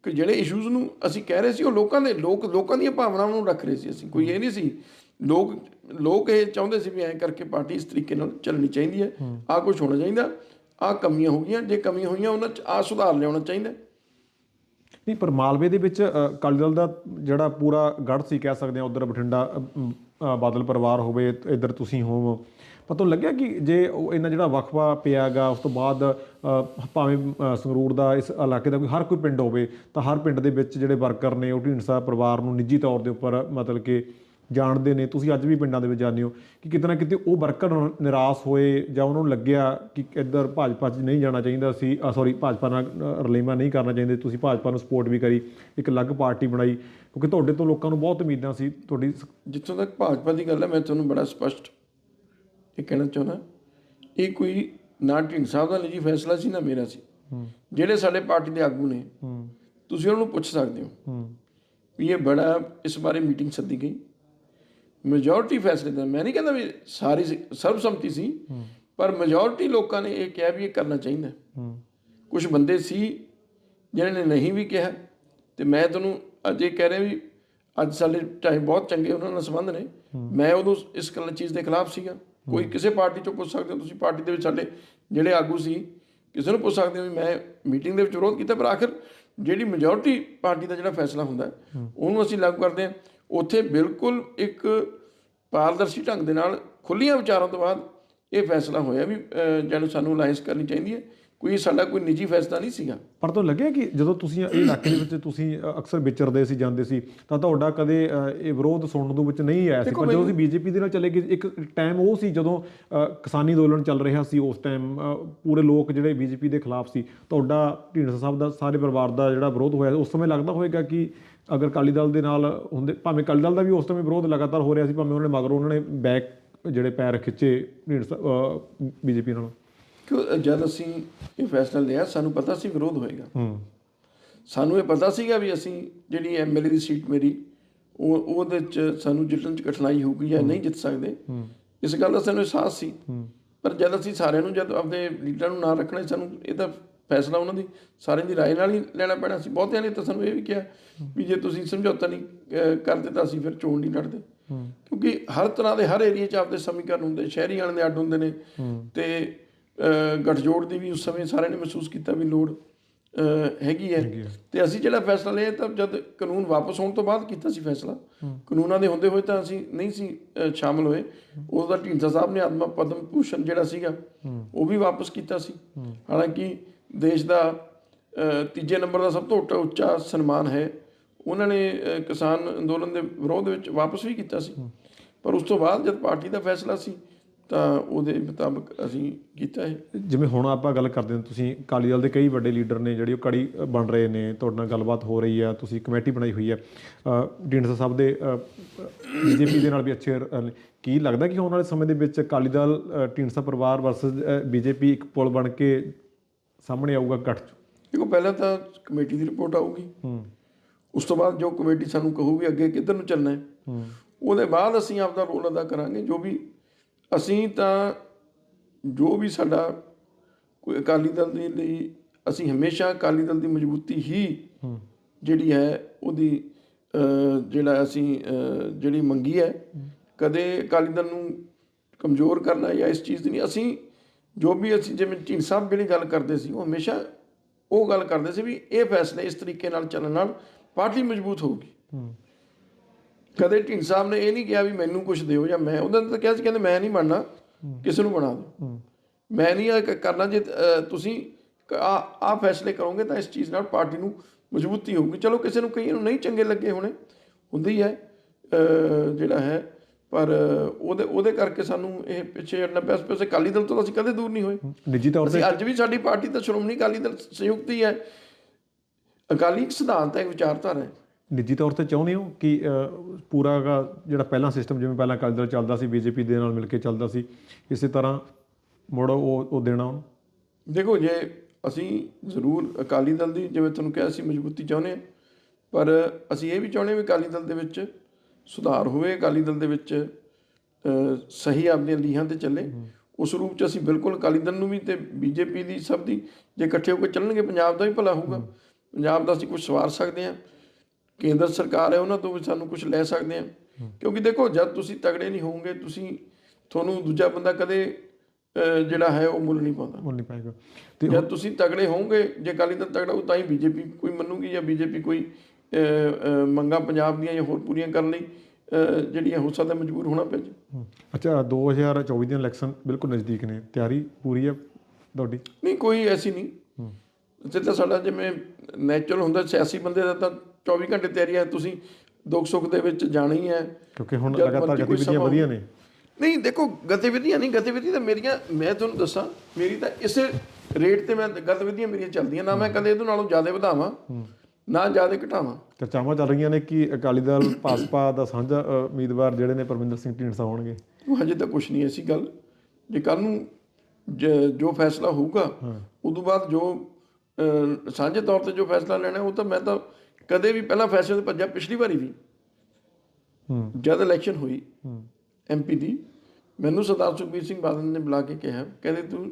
ਕਿ ਜਿਹੜੇ ਇਸ਼ੂਜ਼ ਨੂੰ ਅਸੀਂ ਕਹਿ ਰਹੇ ਸੀ ਉਹ ਲੋਕਾਂ ਦੇ ਲੋਕ ਲੋਕਾਂ ਦੀਆਂ ਭਾਵਨਾਵਾਂ ਨੂੰ ਰੱਖ ਰਹੇ ਸੀ ਅਸੀਂ। ਕੋਈ ਇਹ ਨਹੀਂ ਸੀ ਲੋਕ ਲੋਕ ਇਹ ਚਾਹੁੰਦੇ ਸੀ ਵੀ ਐਂ ਕਰਕੇ ਪਾਰਟੀ ਇਸ ਤਰੀਕੇ ਨਾਲ ਚੱਲਣੀ ਚਾਹੀਦੀ ਹੈ। ਆਹ ਕੁਝ ਹੋਣਾ ਚਾਹੀਦਾ ਆਹ ਕਮੀਆਂ ਹੋ ਗਈਆਂ ਜੇ ਕਮੀਆਂ ਹੋਈਆਂ ਉਹਨਾਂ 'ਚ ਆਹ ਸੁਧਾਰ ਲਿਆਉਣਾ ਚਾਹੀਦਾ। ਨਹੀਂ ਪਰ ਮਾਲਵੇ ਦੇ ਵਿੱਚ ਅਕਾਲੀ ਦਲ ਦਾ ਜਿਹੜਾ ਪੂਰਾ ਗੜ ਸੀ ਕਹਿ ਸਕਦੇ ਆ ਉਧਰ ਬਠਿੰਡਾ ਬਾਦਲ ਪਰਿਵਾਰ ਹੋਵੇ ਇੱਧਰ ਤੁਸੀਂ ਹੋਵੋ ਪਤਾ ਲੱਗਿਆ ਕਿ ਜੇ ਉਹ ਇਹਨਾਂ ਜਿਹੜਾ ਵਕਫਾ ਪਿਆਗਾ ਉਸ ਤੋਂ ਬਾਅਦ ਭਾਵੇਂ ਸੰਗਰੂਰ ਦਾ ਇਸ ਇਲਾਕੇ ਦਾ ਕੋਈ ਹਰ ਕੋਈ ਪਿੰਡ ਹੋਵੇ ਤਾਂ ਹਰ ਪਿੰਡ ਦੇ ਵਿੱਚ ਜਿਹੜੇ ਵਰਕਰ ਨੇ ਉਹ ਢੀਂਡਸਾ ਪਰਿਵਾਰ ਨੂੰ ਨਿੱਜੀ ਤੌਰ ਦੇ ਉੱਪਰ ਮਤਲਬ ਕਿ ਜਾਣਦੇ ਨੇ। ਤੁਸੀਂ ਅੱਜ ਵੀ ਪਿੰਡਾਂ ਦੇ ਵਿੱਚ ਜਾਂਦੇ ਹੋ ਕਿ ਕਿਤੇ ਨਾ ਕਿਤੇ ਉਹ ਵਰਕਰ ਨਿਰਾਸ਼ ਹੋਏ ਜਾਂ ਉਹਨਾਂ ਨੂੰ ਲੱਗਿਆ ਕਿ ਇੱਧਰ ਭਾਜਪਾ 'ਚ ਨਹੀਂ ਜਾਣਾ ਚਾਹੀਦਾ ਸੀ ਸੌਰੀ ਭਾਜਪਾ ਨਾਲ ਅ, ਨਹੀਂ ਕਰਨਾ ਚਾਹੀਦੇ। ਤੁਸੀਂ ਭਾਜਪਾ ਨੂੰ ਸਪੋਰਟ ਵੀ ਕਰੀ ਇੱਕ ਅਲੱਗ ਪਾਰਟੀ ਬਣਾਈ। ਕਿਉਂਕਿ ਤੁਹਾਡੇ ਤੋਂ ਲੋਕਾਂ ਨੂੰ ਬਹੁਤ ਉਮੀਦਾਂ ਸੀ ਤੁਹਾਡੀ ਸ- ਜਿੱਥੋਂ ਤੱਕ ਭਾਜਪਾ ਦੀ ਗੱਲ ਹੈ ਮੈਂ ਤੁਹਾਨੂੰ ਬੜਾ ਸਪਸ਼ਟ ਇਹ ਕਹਿਣਾ ਚਾਹੁੰਦਾ ਇਹ ਕੋਈ ਨਾ ਢਿੰਡ ਸਾਹਿਬ ਦਾ ਨਿੱਜੀ ਫੈਸਲਾ ਸੀ ਨਾ ਮੇਰਾ ਸੀ। ਜਿਹੜੇ ਸਾਡੇ ਪਾਰਟੀ ਦੇ ਆਗੂ ਨੇ ਤੁਸੀਂ ਉਹਨਾਂ ਨੂੰ ਪੁੱਛ ਸਕਦੇ ਹੋ ਵੀ ਇਹ ਬੜਾ ਇਸ ਬਾਰੇ ਮੀਟਿੰਗ ਸੱਦੀ ਗਈ। ਮੈਜੋਰਟੀ ਫੈਸਲੇ ਦਾ ਮੈਂ ਨਹੀਂ ਕਹਿੰਦਾ ਵੀ ਸਾਰੀ ਸਰਬਸੰਮਤੀ ਸੀ ਪਰ ਮੈਜੋਰਟੀ ਲੋਕਾਂ ਨੇ ਇਹ ਕਿਹਾ ਵੀ ਇਹ ਕਰਨਾ ਚਾਹੀਦਾ। ਕੁਝ ਬੰਦੇ ਸੀ ਜਿਨ੍ਹਾਂ ਨੇ ਨਹੀਂ ਵੀ ਕਿਹਾ ਤੇ ਮੈਂ ਤੁਹਾਨੂੰ ਅੱਜ ਇਹ ਕਹਿ ਰਿਹਾ ਵੀ ਅੱਜ ਸਾਡੇ ਟਾਈਮ ਬਹੁਤ ਚੰਗੇ ਉਹਨਾਂ ਨਾਲ ਸੰਬੰਧ ਨੇ। ਮੈਂ ਉਦੋਂ ਇਸ ਗੱਲ ਚੀਜ਼ ਦੇ ਖਿਲਾਫ ਸੀਗਾ। ਕੋਈ ਕਿਸੇ ਪਾਰਟੀ ਚੋਂ ਪੁੱਛ ਸਕਦੇ ਹੋ ਤੁਸੀਂ ਪਾਰਟੀ ਦੇ ਵਿੱਚ ਸਾਡੇ ਜਿਹੜੇ ਆਗੂ ਸੀ ਕਿਸੇ ਨੂੰ ਪੁੱਛ ਸਕਦੇ ਹੋ ਵੀ ਮੈਂ ਮੀਟਿੰਗ ਦੇ ਵਿੱਚ ਵਿਰੋਧ ਕੀਤਾ ਪਰ ਆਖਰ ਜਿਹੜੀ ਮੈਜੋਰਟੀ ਪਾਰਟੀ ਦਾ ਜਿਹੜਾ ਫੈਸਲਾ ਹੁੰਦਾ ਉਹਨੂੰ ਅਸੀਂ ਲਾਗੂ ਕਰਦੇ ਹਾਂ। ਉੱਥੇ ਬਿਲਕੁਲ ਇੱਕ ਪਾਰਦਰਸ਼ੀ ਢੰਗ ਦੇ ਨਾਲ ਖੁੱਲੀਆਂ ਵਿਚਾਰਾਂ ਤੋਂ ਬਾਅਦ ਇਹ ਫੈਸਲਾ ਹੋਇਆ ਵੀ ਜਾਣੀ ਸਾਨੂੰ ਅਲਾਈਅੰਸ ਕਰਨੀ ਚਾਹੀਦੀ ਹੈ। ਕੋਈ ਸਾਡਾ ਕੋਈ ਨਿੱਜੀ ਫੈਸਲਾ ਨਹੀਂ ਸੀਗਾ। ਪਰ ਤੁਹਾਨੂੰ ਲੱਗਿਆ ਕਿ ਜਦੋਂ ਤੁਸੀਂ ਇਹ ਇਲਾਕੇ ਦੇ ਵਿੱਚ ਤੁਸੀਂ ਅਕਸਰ ਵਿਚਰਦੇ ਸੀ ਜਾਂਦੇ ਸੀ ਤਾਂ ਤੁਹਾਡਾ ਕਦੇ ਇਹ ਵਿਰੋਧ ਸੁਣਨ ਦੇ ਵਿੱਚ ਨਹੀਂ ਆਇਆ ਸੀ? ਪਰ ਜਦੋਂ ਤੁਸੀਂ ਬੀਜੇਪੀ ਦੇ ਨਾਲ ਚਲੇ ਗਏ ਇੱਕ ਟਾਈਮ ਉਹ ਸੀ ਜਦੋਂ ਕਿਸਾਨੀ ਅੰਦੋਲਨ ਚੱਲ ਰਿਹਾ ਸੀ ਉਸ ਟਾਈਮ ਪੂਰੇ ਲੋਕ ਜਿਹੜੇ ਬੀਜੇਪੀ ਦੇ ਖਿਲਾਫ ਸੀ ਤੁਹਾਡਾ ਢੀਂਡਸਾ ਸਾਹਿਬ ਦਾ ਸਾਰੇ ਪਰਿਵਾਰ ਦਾ ਜਿਹੜਾ ਵਿਰੋਧ ਹੋਇਆ ਉਸ ਸਮੇਂ ਲੱਗਦਾ ਹੋਵੇਗਾ ਕਿ ਅਗਰ ਅਕਾਲੀ ਦਲ ਦੇ ਨਾਲ ਹੁੰਦੇ ਭਾਵੇਂ ਅਕਾਲੀ ਦਲ ਦਾ ਵੀ ਉਸ ਸਮੇਂ ਵਿਰੋਧ ਲਗਾਤਾਰ ਹੋ ਰਿਹਾ ਸੀ ਭਾਵੇਂ ਉਹਨਾਂ ਨੇ ਮਗਰੋਂ ਉਹਨਾਂ ਨੇ ਬੈਕ ਜਿਹੜੇ ਪੈਰ ਖਿੱਚੇ ਢੀਂਡਸਾ ਬੀਜੇਪੀ ਨਾਲ। ਕਿ ਜਦ ਅਸੀਂ ਇਹ ਫੈਸਲਾ ਲਿਆ ਸਾਨੂੰ ਪਤਾ ਸੀ ਵਿਰੋਧ ਹੋਏਗਾ ਹੂੰ ਸਾਨੂੰ ਇਹ ਪਤਾ ਸੀਗਾ ਵੀ ਅਸੀਂ ਜਿਹੜੀ ਐਮਐਲਏ ਦੀ ਸੀਟ ਮੇਰੀ ਉਹ ਉਹਦੇ ਚ ਸਾਨੂੰ ਜਿੱਤਣ ਚ ਕਠਿਨਾਈ ਹੋਊਗੀ ਜਾਂ ਨਹੀਂ ਜਿੱਤ ਸਕਦੇ ਇਸ ਗੱਲ ਦਾ ਸਾਨੂੰ ਅਹਿਸਾਸ ਸੀ ਪਰ ਜਦ ਅਸੀਂ ਸਾਰਿਆਂ ਨੂੰ ਜਦ ਆਪਣੇ ਲੀਡਰਾਂ ਨੂੰ ਨਾ ਰੱਖਣਾ ਸੀ, ਸਾਨੂੰ ਇਹ ਤਾਂ ਫੈਸਲਾ ਉਹਨਾਂ ਦੀ ਸਾਰਿਆਂ ਦੀ رائے ਨਾਲ ਹੀ ਲੈਣਾ ਪੈਣਾ ਸੀ ਬਹੁਤਿਆਂ ਨੇ ਤਾਂ ਸਾਨੂੰ ਇਹ ਵੀ ਕਿਹਾ ਵੀ ਜੇ ਤੁਸੀਂ ਸਮਝੌਤਾ ਨਹੀਂ ਅਹ, ਕਰਦੇ ਤਾਂ ਅਸੀਂ ਫਿਰ ਚੋਣ ਨਹੀਂ ਲੜਦੇ ਕਿਉਂਕਿ ਹਰ ਤਰ੍ਹਾਂ ਦੇ ਹਰ ਏਰੀਆ 'ਚ ਆਪਦੇ ਸਮੀਕਰਨ ਹੁੰਦੇ ਸ਼ਹਿਰੀ ਵਾਲਿਆਂ ਦੇ ਅੱਡ ਹੁੰਦੇ ਨੇ ਤੇ ਅਹ, ਗੱਠਜੋੜ ਦੀ ਵੀ ਉਸ ਸਮੇਂ ਸਾਰਿਆਂ ਨੇ ਮਹਿਸੂਸ ਕੀਤਾ ਵੀ ਲੋੜ ਹੈਗੀ ਹੈ। ਤੇ ਅਸੀਂ ਜਿਹੜਾ ਫੈਸਲਾ ਲਿਆ ਤਾਂ ਜਦ ਕਾਨੂੰਨ ਵਾਪਸ ਹੋਣ ਤੋਂ ਬਾਅਦ ਕੀਤਾ ਸੀ ਫੈਸਲਾ। ਕਾਨੂੰਨਾਂ ਦੇ ਹੁੰਦੇ ਹੋਏ ਤਾਂ ਅਸੀਂ ਨਹੀਂ ਸੀ ਸ਼ਾਮਲ ਹੋਏ। ਉਹਦਾ ਢੀਂਡਸਾ ਸਾਹਿਬ ਨੇ ਆਤਮਾ ਪਦਮ ਭੂਸ਼ਣ ਜਿਹੜਾ ਸੀਗਾ ਉਹ ਵੀ ਵਾਪਸ ਕੀਤਾ ਸੀ। ਹਾਲਾਂਕਿ ਦੇਸ਼ ਦਾ ਤੀਜੇ ਨੰਬਰ ਦਾ ਸਭ ਤੋਂ ਉੱਚਾ- ਸਨਮਾਨ ਹੈ। ਉਹਨਾਂ ਨੇ ਕਿਸਾਨ ਅੰਦੋਲਨ ਦੇ ਵਿਰੋਧ ਵਿੱਚ ਵਾਪਸ ਵੀ ਕੀਤਾ ਸੀ। ਪਰ ਉਸ ਤੋਂ ਬਾਅਦ ਜਦ ਪਾਰਟੀ ਦਾ ਫੈਸਲਾ ਸੀ ਤਾਂ ਉਹਦੇ ਮੁਤਾਬਕ ਅਸੀਂ ਕੀਤਾ ਹੈ। ਜਿਵੇਂ ਹੁਣ ਆਪਾਂ ਗੱਲ ਕਰਦੇ ਹਾਂ ਤੁਸੀਂ ਅਕਾਲੀ ਦਲ ਦੇ ਕਈ ਵੱਡੇ ਲੀਡਰ ਨੇ ਜਿਹੜੀ ਉਹ ਕੜੀ ਬਣ ਰਹੇ ਨੇ ਤੁਹਾਡੇ ਨਾਲ ਗੱਲਬਾਤ ਹੋ ਰਹੀ ਆ ਤੁਸੀਂ ਕਮੇਟੀ ਬਣਾਈ ਹੋਈ ਹੈ। ਅ, ਢੀਂਡਸਾ ਸਾਹਿਬ ਦੇ ਬੀਜੇਪੀ ਦੇ ਨਾਲ ਵੀ ਅੱਛੇ ਕੀ ਲੱਗਦਾ ਕਿ ਆਉਣ ਵਾਲੇ ਸਮੇਂ ਦੇ ਵਿੱਚ ਅਕਾਲੀ ਦਲ ਢੀਂਡਸਾ ਪਰਿਵਾਰ ਵਰਸਸ ਬੀਜੇਪੀ ਇੱਕ ਪੁਲ ਬਣ ਕੇ ਸਾਹਮਣੇ ਆਊਗਾ ਚ? ਦੇਖੋ ਪਹਿਲਾਂ ਤਾਂ ਕਮੇਟੀ ਦੀ ਰਿਪੋਰਟ ਆਊਗੀ। ਹੂੰ। ਉਸ ਤੋਂ ਬਾਅਦ ਜੋ ਕਮੇਟੀ ਸਾਨੂੰ ਕਹੂਗੀ ਅੱਗੇ ਕਿੱਧਰ ਨੂੰ ਚੱਲਣਾ ਹੈ। ਹੂੰ। ਉਹਦੇ ਬਾਅਦ ਅਸੀਂ ਆਪਦਾ ਰੋਲ ਅਦਾ ਕਰਾਂਗੇ ਜੋ ਵੀ ਅਸੀਂ ਤਾਂ ਜੋ ਵੀ ਸਾਡਾ ਕੋਈ ਅਕਾਲੀ ਦਲ ਦੇ ਲਈ ਅਸੀਂ ਹਮੇਸ਼ਾ ਅਕਾਲੀ ਦਲ ਦੀ ਮਜ਼ਬੂਤੀ ਹੀ ਜਿਹੜੀ ਹੈ ਉਹਦੀ ਜਿਹੜਾ ਅਸੀਂ ਜਿਹੜੀ ਮੰਗੀ ਹੈ ਕਦੇ ਅਕਾਲੀ ਦਲ ਨੂੰ ਕਮਜ਼ੋਰ ਕਰਨਾ ਜਾਂ ਇਸ ਚੀਜ਼ ਦੀ ਨਹੀਂ। ਅਸੀਂ ਜੋ ਵੀ ਅਸੀਂ ਜਿਵੇਂ ਢੀਂਡ ਸਾਹਿਬ ਜਿਹੜੀ ਗੱਲ ਕਰਦੇ ਸੀ ਉਹ ਹਮੇਸ਼ਾ ਉਹ ਗੱਲ ਕਰਦੇ ਸੀ ਵੀ ਇਹ ਫੈਸਲੇ ਇਸ ਤਰੀਕੇ ਨਾਲ ਚੱਲਣ ਨਾਲ ਪਾਰਟੀ ਮਜ਼ਬੂਤ ਹੋਊਗੀ। ਕਦੇ ਢੀਂਡ ਸਾਹਿਬ ਨੇ ਇਹ ਨਹੀਂ ਕਿਹਾ ਵੀ ਮੈਨੂੰ ਕੁਝ ਦਿਓ ਜਾਂ ਮੈਂ ਉਹਨਾਂ ਨੇ ਤਾਂ ਕਿਹਾ ਸੀ ਕਹਿੰਦੇ ਮੈਂ ਨਹੀਂ ਮੰਨਣਾ ਕਿਸੇ ਨੂੰ ਬਣਾ ਦਿਓ। ਮੈਂ ਨਹੀਂ ਇਹ ਕਰਨਾ ਜੇ ਤੁਸੀਂ ਆ ਆ ਫੈਸਲੇ ਕਰੋਗੇ ਤਾਂ ਇਸ ਚੀਜ਼ ਨਾਲ ਪਾਰਟੀ ਨੂੰ ਮਜ਼ਬੂਤੀ ਹੋਊਗੀ। ਚਲੋ ਕਿਸੇ ਨੂੰ ਕਈਆਂ ਨੂੰ ਨਹੀਂ ਚੰਗੇ ਲੱਗੇ ਹੋਣੇ ਹੁੰਦੀ ਹੈ ਜਿਹੜਾ ਹੈ ਪਰ ਉਹਦੇ ਉਹਦੇ ਕਰਕੇ ਸਾਨੂੰ ਇਹ ਪਿੱਛੇ ਹਟਣਾ ਪਿਆ। ਵੈਸੇ ਅਕਾਲੀ ਦਲ ਤੋਂ ਅਸੀਂ ਕਦੇ ਦੂਰ ਨਹੀਂ ਹੋਏ। ਨਿੱਜੀ ਤੌਰ ਤੇ ਅੱਜ ਵੀ ਸਾਡੀ ਪਾਰਟੀ ਤਾਂ ਸ਼੍ਰੋਮਣੀ ਅਕਾਲੀ ਦਲ ਸੰਯੁਕਤ ਹੀ ਹੈ। ਅਕਾਲੀ ਇੱਕ ਸਿਧਾਂਤ ਹੈ ਇੱਕ ਵਿਚਾਰਧਾਰਾ ਹੈ। ਨਿੱਜੀ ਤੌਰ ਤੇ ਚਾਹੁੰਦੇ ਹੋ ਕਿ ਪੂਰਾ ਜਿਹੜਾ ਪਹਿਲਾ ਸਿਸਟਮ ਜਿਵੇਂ ਪਹਿਲਾਂ ਅਕਾਲੀ ਦਲ ਚੱਲਦਾ ਸੀ ਬੀਜੇਪੀ ਦੇ ਨਾਲ ਮਿਲ ਕੇ ਚੱਲਦਾ ਸੀ ਇਸੇ ਤਰ੍ਹਾਂ ਮੁੜ ਉਹ ਉਹ ਦੇਣਾ ਉਹਨੂੰ? ਦੇਖੋ ਜੇ ਅਸੀਂ ਜ਼ਰੂਰ ਅਕਾਲੀ ਦਲ ਦੀ ਜਿਵੇਂ ਤੁਹਾਨੂੰ ਕਿਹਾ ਸੀ ਮਜ਼ਬੂਤੀ ਚਾਹੁੰਦੇ ਹਾਂ ਪਰ ਅਸੀਂ ਇਹ ਵੀ ਚਾਹੁੰਦੇ ਹਾਂ ਵੀ ਅਕਾਲੀ ਦਲ ਦੇ ਵਿੱਚ ਸੁਧਾਰ ਹੋਵੇ ਅਕਾਲੀ ਦਲ ਦੇ ਵਿੱਚ ਸਹੀ ਆਪਦੀਆਂ ਲੀਹਾਂ ਤੇ ਚੱਲੇ। ਉਸ ਰੂਪ ਚ ਅਸੀਂ ਬਿਲਕੁਲ ਅਕਾਲੀ ਦਲ ਨੂੰ ਵੀ ਤੇ ਬੀਜੇਪੀ ਦੀ ਸਭ ਦੀ ਜੇ ਇਕੱਠੇ ਹੋ ਕੇ ਚੱਲਣਗੇ ਪੰਜਾਬ ਦਾ ਵੀ ਭਲਾ ਹੋਊਗਾ। ਪੰਜਾਬ ਦਾ ਅਸੀਂ ਕੁਝ ਸਵਾਰ ਸਕਦੇ ਹਾਂ। ਕੇਂਦਰ ਸਰਕਾਰ ਹੈ ਉਹਨਾਂ ਤੋਂ ਵੀ ਸਾਨੂੰ ਕੁਝ ਲੈ ਸਕਦੇ ਹਾਂ। ਕਿਉਂਕਿ ਦੇਖੋ ਜਦ ਤੁਸੀਂ ਤਗੜੇ ਨਹੀਂ ਹੋਵੋਗੇ ਤੁਸੀਂ ਤੁਹਾਨੂੰ ਦੂਜਾ ਬੰਦਾ ਕਦੇ ਜਿਹੜਾ ਹੈ ਉਹ ਮੁੱਲ ਨਹੀਂ ਪਾਉਂਦਾ। ਮੁੱਲ ਨਹੀਂ ਪਾਏਗਾ। ਤੇ ਜਦ ਤੁਸੀਂ ਤਗੜੇ ਹੋਵੋਗੇ ਜੇ ਅਕਾਲੀ ਦਲ ਤਗੜਾ ਹੋ ਤਾਂ ਹੀ ਬੀਜੇਪੀ ਕੋਈ ਮੰਨੂਗੀ ਜਾਂ ਬੀਜੇਪੀ ਕੋਈ ਮੰਗਾਂ ਪੰਜਾਬ ਦੀਆਂ ਜਾਂ ਹੋਰ ਪੂਰੀਆਂ ਕਰਨ ਲਈ ਅਹ, ਜਿਹੜੀ ਹੈ ਸਕਦਾ ਮਜਬੂਰ ਹੋਣਾ ਪੈ ਜੇ। ਅੱਛਾ 2024 ਦੇ ਇਲੈਕਸ਼ਨ ਬਿਲਕੁਲ ਨਜ਼ਦੀਕ ਨੇ। ਤਿਆਰੀ ਪੂਰੀ ਹੈ ਤੁਹਾਡੀ? ਨਹੀਂ ਕੋਈ ਐਸੀ ਨਹੀਂ। ਤਾਂ ਸਾਡਾ ਜਿਵੇਂ ਨੈਚੁਰਲ ਹੁੰਦਾ ਸਿਆਸੀ ਬੰਦੇ ਦਾ ਤਾਂ 24 ਘੰਟੇ ਤਿਆਰੀ ਹੈ ਤੁਸੀਂ ਦੁੱਖ ਸੁੱਖ ਦੇ ਵਿੱਚ ਜਾਣਾ ਹੀ। ਹੈ ਕਿਉਂਕਿ ਹੁਣ ਲਗਾਤਾਰ ਗਤੀਵਿਧੀਆਂ ਵਧੀਆ ਨੇ। ਨਹੀਂ ਦੇਖੋ ਗਤੀਵਿਧੀਆਂ ਨਹੀਂ ਗਤੀਵਿਧੀ ਤਾਂ ਮੇਰੀਆਂ ਮੈਂ ਤੁਹਾਨੂੰ ਦੱਸਾਂ ਮੇਰੀ ਤਾਂ ਇਸੇ ਰੇਟ ਤੇ ਮੈਂ ਗਤੀਵਿਧੀਆਂ ਮੇਰੀਆਂ ਚੱਲਦੀਆਂ ਨਾ ਮੈਂ ਕਦੇ ਇਹਦੇ ਨਾਲੋਂ ਜ਼ਿਆਦਾ ਵਧਾਵਾਂ ਨਾ ਜ਼ਿਆਦਾ ਘਟਾਵਾਂ। ਚਰਚਾਵਾਂ ਚੱਲ ਰਹੀਆਂ ਨੇ ਕਿ ਅਕਾਲੀ ਦਲ ਭਾਜਪਾ ਦਾ ਸਾਂਝਾ ਉਮੀਦਵਾਰ ਜਿਹੜੇ ਨੇ ਪਰਮਿੰਦਰ ਸਿੰਘ ਢੀਂਡਸਾ ਹੋਣਗੇ। ਹਜੇ ਤਾਂ ਕੁਝ ਨਹੀਂ ਐਸੀ ਗੱਲ। ਜੇ ਕੱਲ ਨੂੰ ਜ- ਫੈਸਲਾ ਹੋਊਗਾ ਉਦੋਂ ਬਾਅਦ ਜੋ ਸਾਂਝੇ ਤੌਰ ਤੇ ਜੋ ਫੈਸਲਾ ਲੈਣਾ ਉਹ ਤਾਂ ਮੈਂ ਤਾਂ ਕਦੇ ਵੀ ਪਹਿਲਾਂ ਫੈਸਲੇ ਤੇ ਭੱਜਿਆ ਪਿਛਲੀ ਵਾਰੀ ਵੀ। ਹੂੰ। ਜਦ ਇਲੈਕਸ਼ਨ ਹੋਈ ਹੂੰ। ਐਮਪੀ ਦੀ ਮੈਨੂੰ ਸਰਦਾਰ ਸੁਖਬੀਰ ਸਿੰਘ ਬਾਦਲ ਨੇ ਬੁਲਾ ਕੇ ਕਿਹਾ ਕਹਿੰਦੇ ਤੂੰ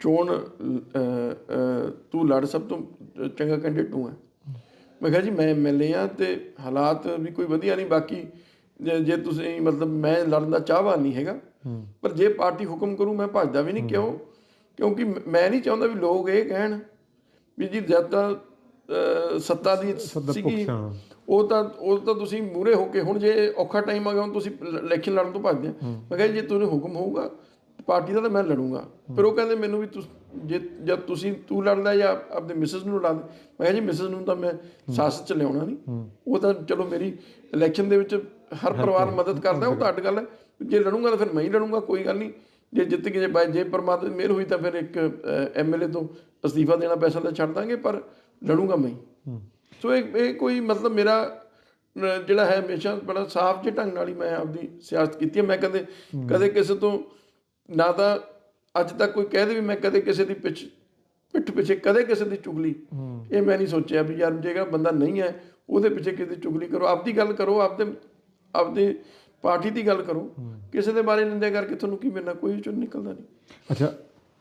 ਚੋਣ ਤੂੰ ਲੜ ਸਭ ਤੋਂ ਚੰਗਾ ਕੈਂਡੀਡੇਟ ਤੂੰ ਹੈ। ਮੈਂ ਕਿਹਾ ਜੀ ਮੈਂ ਐਮਐਲਏ ਆ ਤੇ ਹਾਲਾਤ ਵੀ ਕੋਈ ਵਧੀਆ ਨਹੀਂ ਬਾਕੀ ਜੇ ਤੁਸੀਂ ਮਤਲਬ ਮੈਂ ਲੜਨ ਦਾ ਚਾਹਵਾਨ ਨਹੀਂ ਹੈਗਾ ਪਰ ਜੇ ਪਾਰਟੀ ਹੁਕਮ ਕਰੂ ਮੈਂ ਭੱਜਦਾ ਵੀ ਨਹੀਂ ਕਿਉਂ? ਕਿਉਂਕਿ ਮ- ਨਹੀਂ ਚਾਹੁੰਦਾ ਵੀ ਲੋਕ ਇਹ ਕਹਿਣ ਵੀ ਜੀ ਜਦ ਤਾਂ ਅਹ, ਸੱਤਾ ਦੀ ਸੀਗੀ। ਉਹ ਤਾਂ ਉਹ ਤਾਂ ਤੁਸੀਂ ਮੂਰੇ ਹੋ ਕੇ ਹੁਣ ਜੇ ਔਖਾ ਟਾਈਮ ਆ ਗਿਆ ਹੁਣ ਤੁਸੀਂ ਇਲੈਕਸ਼ਨ ਲੜਨ ਤੋਂ ਭੱਜਦੇ ਮੈਂ ਕਿਹਾ ਜੀ, ਤੁਹਾਨੂੰ ਹੁਕਮ ਹੋਊਗਾ ਪਾਰਟੀ ਦਾ ਤਾਂ ਮੈਂ ਲੜੂੰਗਾ। ਪਰ ਉਹ ਕਹਿੰਦੇ ਮੈਨੂੰ ਵੀ ਜੇ ਜਦ ਤੁਸੀਂ ਤੂੰ ਲੜਦਾ ਜਾਂ ਆਪਣੇ ਮਿਸਿਸ ਨੂੰ ਲੜਾ ਮੈਂ ਕਿਹਾ ਜੀ ਮਿਸਿਸ ਨੂੰ ਤਾਂ ਮੈਂ ਸਾਸਤ ਚ ਲਿਆਉਣਾ ਨਹੀਂ ਉਹ ਤਾਂ ਚਲੋ ਮੇਰੀ ਇਲੈਕਸ਼ਨ ਦੇ ਵਿੱਚ ਹਰ ਪਰਿਵਾਰ ਮਦਦ ਕਰਦਾ ਉਹ ਤਾਂ ਅੱਡ ਗੱਲ ਹੈ। ਜੇ ਲੜੂੰਗਾ ਤਾਂ ਫਿਰ ਮੈਂ ਹੀ ਲੜੂੰਗਾ ਕੋਈ ਗੱਲ ਨਹੀਂ ਜੇ ਜਿੱਤ ਕੇ ਜੇ ਪਰਮਾਤਮਾ ਮਿਹਰ ਹੋਈ ਤਾਂ ਫਿਰ ਇੱਕ ਐਮਐਲਏ ਤੋਂ ਅਸਤੀਫਾ ਦੇਣਾ ਪੈਸਾ ਤਾਂ ਛੱਡ ਦਾਂਗੇ ਪਰ ਲੜੂੰਗਾ ਮੈਂ ਸੋ ਇਹ ਇਹ ਕੋਈ ਮਤਲਬ ਮੇਰਾ ਜਿਹੜਾ ਹੈ ਹਮੇਸ਼ਾ ਬੜਾ ਸਾਫ਼ ਜਿਹੇ ਢੰਗ ਨਾਲ ਹੀ ਮੈਂ ਆਪਦੀ ਸਿਆਸਤ ਕੀਤੀ ਹੈ। ਮੈਂ ਕਦੇ ਕਦੇ ਕਿਸੇ ਤੋਂ ਨਾ ਤਾਂ ਅੱਜ ਤੱਕ ਕੋਈ ਕਹਿ ਦੇ ਵੀ ਮੈਂ ਕਦੇ ਕਿਸੇ ਦੀ ਪਿੱਛ ਪਿੱਠ ਪਿੱਛੇ ਕਦੇ ਕਿਸੇ ਦੀ ਚੁਗਲੀ ਇਹ ਮੈਂ ਨਹੀਂ ਸੋਚਿਆ ਵੀ ਯਾਰ ਜਿਹੜਾ ਬੰਦਾ ਨਹੀਂ ਹੈ ਉਹਦੇ ਪਿੱਛੇ ਕਿਸੇ ਦੀ ਚੁਗਲੀ ਕਰੋ। ਆਪਦੀ ਗੱਲ ਕਰੋ ਆਪਦੇ ਆਪਦੇ ਪਾਰਟੀ ਦੀ ਗੱਲ ਕਰੋ। ਕਿਸੇ ਦੇ ਬਾਰੇ ਨਿੰਦਿਆ ਕਰਕੇ ਤੁਹਾਨੂੰ ਕੀ ਮਿਲਣਾ? ਕੋਈ ਚੁਣ ਨਿਕਲਦਾ ਨਹੀਂ। ਅੱਛਾ